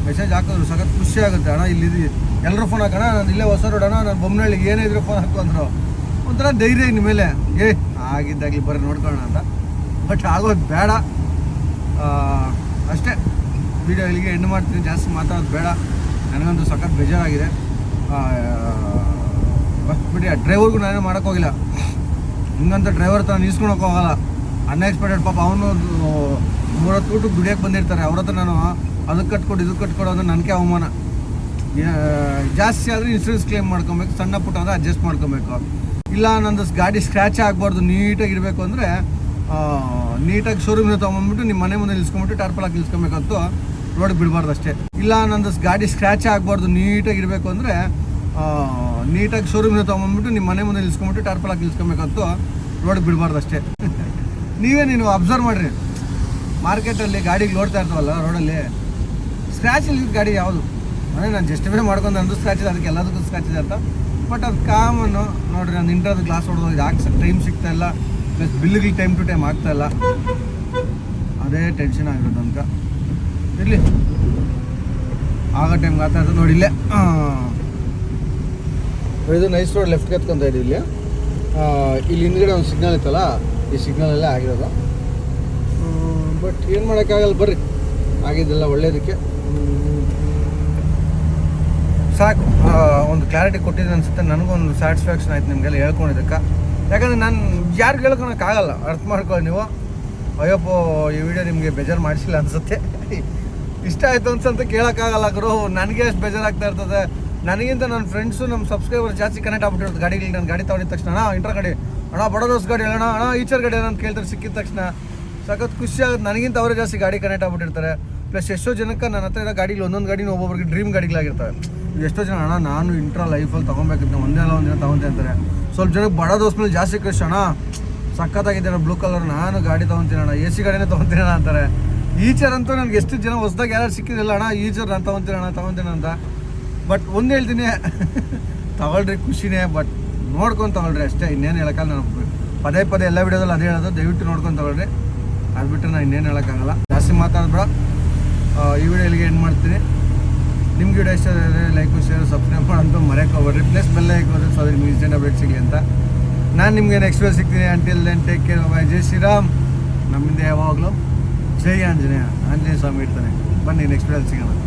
ಮೆಸೇಜ್ ಹಾಕಿದ್ರು, ಸಖತ್ ಖುಷಿ ಆಗುತ್ತೆ, ಅಣ್ಣ, ಇಲ್ಲಿ ಎಲ್ಲರೂ ಫೋನ್ ಹಾಕೋಣ, ನಾನು ಇಲ್ಲೇ ಹೊಸ ರೋಡ್ ಅಣ್ಣ, ನಾನು ಬೊಮ್ಮನಹಳ್ಳಿಗೆ ಏನೇ ಇದ್ರು ಫೋನ್ ಹಾಕು ಅಂದರು. ಒಂಥರ ಧೈರ್ಯ ಇನ್ನು ಮೇಲೆ. ಏ, ಆಗಿದ್ದಾಗಲಿ ಬರೀ ನೋಡ್ಕೊಳ್ಳೋಣ ಅಂತ. ಬಟ್ ಆಗೋದು ಬೇಡ. ಅಷ್ಟೇ. ವೀಡಿಯೋ ಇಲ್ಲಿಗೆ ಎಂಡ್ ಮಾಡ್ತೀನಿ, ಜಾಸ್ತಿ ಮಾತಾಡೋದು ಬೇಡ. ನನಗಂತೂ ಸಖತ್ ಬೇಜಾರಾಗಿದೆ. ಬಿಡಿ ಡ್ರೈವರ್ಗೂ ನಾನೇ ಮಾಡೋಕ್ಕೋಗಿಲ್ಲ ಹಿಂಗಂತ ಡ್ರೈವರ್ ಹತ್ರ ನಿಲ್ಸ್ಕೊಳಕ್ಕೆ ಹೋಗಲ್ಲ. ಅನ್ಎಕ್ಸ್ಪೆಕ್ಟೆಡ್ ಪಾಪ ಅವನು ಮೂರತ್ತು ಊಟಕ್ಕೆ ದುಡಿಯೋಕೆ ಬಂದಿರ್ತಾರೆ. ಅವ್ರ ಹತ್ರ ನಾನು ಅದಕ್ಕೆ ಕಟ್ಕೊಡು, ಇದಕ್ಕೆ ಕಟ್ಕೊಡು ಅಂದರೆ ನನಗೆ ಅವಮಾನ. ಜಾಸ್ತಿ ಆದರೆ ಇನ್ಸೂರೆನ್ಸ್ ಕ್ಲೇಮ್ ಮಾಡ್ಕೊಬೇಕು, ಸಣ್ಣ ಪುಟ್ಟ ಅಂದರೆ ಅಡ್ಜಸ್ಟ್ ಮಾಡ್ಕೊಬೇಕು. ಇಲ್ಲ, ನಂದು ಗಾಡಿ ಸ್ಕ್ರ್ಯಾಚ್ ಆಗಬಾರ್ದು, ನೀಟಾಗಿ ಇರಬೇಕು ಅಂದರೆ ನೀಟಾಗಿ ಶೋರೂಮ್ ತೊಗೊಂಬಂದ್ಬಿಟ್ಟು ನಿಮ್ಮ ಮನೆ ಮುಂದೆ ನಿಲ್ಸ್ಕೊಂಬಿಟ್ಟು ಟಾರ್ಪಲ್ ಹಾಕಿ ನಿಲ್ಸ್ಕೊಬೇಕಂತೂ ರೋಡಿಗೆ ಬಿಡಬಾರ್ದು ಅಷ್ಟೇ. ಇಲ್ಲ, ನಂದು ಗಾಡಿ ಸ್ಕ್ರ್ಯಾಚ್ ಆಗಬಾರ್ದು, ನೀಟಾಗಿ ಇರಬೇಕು ಅಂದರೆ ನೀಟಾಗಿ ಶೋರೂಮ್ ತೊಗೊಂಡ್ಬಿಟ್ಟು ನಿಮ್ಮ ಮನೆ ಮುಂದೆ ನಿಲ್ಸ್ಕೊಂಬಿಟ್ಟು ಟಾರ್ಪಲ್ ಹಾಕಿ ನಿಲ್ಸ್ಕೊಬೇಕಂತೂ ರೋಡಿಗೆ ಬಿಡಬಾರ್ದು ಅಷ್ಟೇ. ನೀವೇ ನೀನು ಅಬ್ಸರ್ವ್ ಮಾಡಿರಿ. ಮಾರ್ಕೆಟಲ್ಲಿ ಗಾಡಿಗೆ ನೋಡ್ತಾ ಇರ್ತಾವಲ್ಲ ರೋಡಲ್ಲಿ ಸ್ಕ್ರ್ಯಾಚ್ ಇಲ್ಲಿದ್ದ ಗಾಡಿ ಯಾವುದು? ಅಂದರೆ ನಾನು ಜಸ್ಟಿಫೈ ಮಾಡ್ಕೊಂಡು ಅಂದ್ರೆ ಸ್ಕ್ರ್ಯಾಚ್ ಇದೆ, ಅದಕ್ಕೆ ಎಲ್ಲದಕ್ಕೂ ಸ್ಕ್ರ್ಯಾಚ್ ಇದೆ ಅಂತ. ಬಟ್ ಅದು ಕಾಮನ್ನು ನೋಡಿರಿ ನಾನು ಇಂಟರ್ದು ಗ್ಲಾಸ್ ಹೊಡೆದು ಇದು ಹಾಕ್ಸ ಟೈಮ್ ಸಿಗ್ತಾ ಇಲ್ಲ. ಪ್ಲಸ್ ಬಿಲ್ಗಳಿಗೆ ಟೈಮ್ ಟು ಟೈಮ್ ಆಗ್ತಾ ಇಲ್ಲ. ಅದೇ ಟೆನ್ಷನ್ ಆಗಿರೋದು ಅಂತ ಇರಲಿ. ಆಗ ಟೈಮ್ ಇರ್ತದೆ ನೋಡಿ ಇಲ್ಲೇ. ಇದು ನೈಸ್ ರೋಡ್ ಲೆಫ್ಟ್ ಎತ್ಕೊಂತ ಇದೆ ಇಲ್ಲಿ. ಇಲ್ಲಿ ಹಿಂದ್ಗಡೆ ಒಂದು ಸಿಗ್ನಲ್ ಇತ್ತಲ್ಲ, ಈ ಸಿಗ್ನಲಲ್ಲೇ ಆಗಿರೋದು. ಬಟ್ ಏನು ಮಾಡೋಕ್ಕಾಗಲ್ಲ ಬರ್ರಿ. ಆಗಿದ್ದೆಲ್ಲ ಒಳ್ಳೇದಕ್ಕೆ. ಸಾಕು. ಒಂದು ಕ್ಲಾರಿಟಿ ಕೊಟ್ಟಿದ್ದೆ ಅನ್ಸುತ್ತೆ. ನನಗೊಂದು ಸ್ಯಾಟಿಸ್ಫ್ಯಾಕ್ಷನ್ ಆಯ್ತು ನಿಮಗೆಲ್ಲ ಹೇಳ್ಕೊಂಡಿದ್ದಕ್ಕೆ. ಯಾಕಂದ್ರೆ ನಾನು ಯಾರಿಗೆ ಹೇಳ್ಕೊಳಕ್ಕಾಗಲ್ಲ ಅರ್ಥ ಮಾಡ್ಕೊಳ್ಳಿ ನೀವು. ಅಯ್ಯಪ್ಪೋ, ಈ ವಿಡಿಯೋ ನಿಮಗೆ ಬೇಜಾರು ಮಾಡಿಸಿಲ್ಲ ಅನ್ಸುತ್ತೆ. ಇಷ್ಟ ಆಯಿತು ಅನ್ಸಂತ ಕೇಳೋಕ್ಕಾಗಲ್ಲ ಗುರು. ನನಗೆ ಅಷ್ಟು ಬೇಜಾರಾಗ್ತಾ ಇರ್ತದೆ. ನನಗಿಂತ ನನ್ನ ಫ್ರೆಂಡ್ಸು ನಮ್ಮ ಸಬ್ಸ್ಕ್ರೈಬರ್ ಜಾಸ್ತಿ ಕನೆಕ್ಟ್ ಆಗ್ಬಿಟ್ಟಿರೋದು ಗಾಡಿಗಳಿಗೆ ನಾನು ಗಾಡಿ ತಗೊಂಡಿದ ತಕ್ಷಣ. ಅಣ್ಣ ಇಂಟ್ರ ಗಾಡಿ. ಅಣ್ಣ ಬಡೋದೋಸ್ ಗಾಡಿ. ಅಣ್ಣ ಅಣ್ಣ, ಈಚರ್ ಗಾಡಿ ಅಂತ ಕೇಳ್ತಾರೆ ಸಿಕ್ಕಿದ ತಕ್ಷಣ. ಸಖತ್ ಖುಷಿ ಆಗುತ್ತೆ. ನನಗಿಂತ ಅವರೇ ಜಾಸ್ತಿ ಗಾಡಿ ಕನೆಕ್ಟ್ ಆಗ್ಬಿಟ್ಟಿರ್ತಾರೆ. ಪ್ಲಸ್ ಎಷ್ಟೋ ಜನಕ್ಕೆ ನನ್ನ ಹತ್ರ ಇರೋ ಗಾಡಿಲಿ ಒಂದೊಂದು ಗಾಡಿನ ಒಬ್ಬೊಬ್ರಿಗೆ ಡ್ರೀಮ್ ಗಾಡಿಗಳಾಗಿರ್ತವೆ. ಎಷ್ಟೋ ಜನ, ಅಣ್ಣ, ನಾನು ಇಂಟ್ರಾ ಲೈಫಲ್ಲಿ ತೊಗೊಬೇಕಿತ್ತು. ಒಂದೇ ಅಲ್ಲ ಒಂದಿನ ತೊಗೊಂತೆ ಅಂತಾರೆ. ಸ್ವಲ್ಪ ಜನಕ್ಕೆ ಬಡ ದೋಸ್ತ ಮೇಲೆ ಜಾಸ್ತಿ ಖುಷಿ. ಅಣ್ಣ ನಾನು ಬ್ಲೂ ಕಲರ್ ನಾನು ಗಾಡಿ ತೊಗೊತೀನಿ ಅಣ್ಣ. ಎ ಸಿ ಗಾಡಿನೇ ತೊಗೊಂತೀನಣ್ಣ ಅಂತಾರೆ. ಈಚರ್ ಅಂತೂ ನನಗೆ ಎಷ್ಟು ಜನ ಹೊಸ್ದಾಗ ಯಾರು ಸಿಕ್ಕಿದಿಲ್ಲ ಅಣ್ಣ, ಈಚರ್ ನಾನು ತೊಗೊತೀನಿ, ಅಣ್ಣ, ತೊಗೊತೀನಿ ಅಂತ. ಬಟ್ ಒಂದು ಹೇಳ್ತೀನಿ, ತಗೊಳ್ರಿ, ಖುಷಿನೇ ಬಟ್ ನೋಡ್ಕೊಂಡು ತಗೊಳ್ರಿ ಅಷ್ಟೇ, ಇನ್ನೇನು ಹೇಳೋಕ್ಕಲ್ಲ ನಾನು ಪದೇ ಪದೇ ಎಲ್ಲ ವಿಡಿಯೋದಲ್ಲಿ ಅದೇ ಹೇಳೋದು, ದಯವಿಟ್ಟು ನೋಡ್ಕೊಂಡು ತಗೊಳ್ರಿ. ಅದು ಬಿಟ್ಟರೆ ನಾನು ಇನ್ನೇನು ಹೇಳೋಕ್ಕಾಗಲ್ಲ. ಜಾಸ್ತಿ ಮಾತಾಡಿದ್ರ ಈ ವಿಡಿಯೋ ಇಲ್ಲಿಗೆ ಎಂಡ್ ಮಾಡ್ತೀನಿ. ನಿಮ್ಗೆ ವಿಡಿಯೋ ಇಷ್ಟ ಲೈಕು ಶೇರ್ ಸಬ್ಸ್ಕ್ರೈಬ್ ಮಾಡೋಂತ ಮರೆಯಕ್ಕೆ ಹೋಗ್ಬೇಡ್ರಿ. ಪ್ಲಸ್ ಬೆಲ್ಲ ಹಾಕೋದ್ರೆ ಸೊ ಅದ್ರ ನಿಮ್ಗೆ ಇನ್ಸ್ಟೆಂಟ್ ಅಪ್ಡೇಟ್ ಸಿಗಲಿ ಅಂತ. ನಾನು ನಿಮಗೆ ನೆಕ್ಸ್ಟ್ ವೀಡಿಯೋ ಸಿಗ್ತೀನಿ. Until then take care bye ಜೈ ಶ್ರೀರಾಮ್. ನಮ್ಮಿಂದ ಯಾವಾಗಲೂ ಜೈ ಆಂಜನೇಯ ಆಂಜನೇಯ ಸ್ವಾಮಿ ಇರ್ತಾನೆ. ಬನ್ನಿ ನೆಕ್ಸ್ಟ್ ವೀಡಿಯೋದಲ್ಲಿ ಸಿಗೋಣ.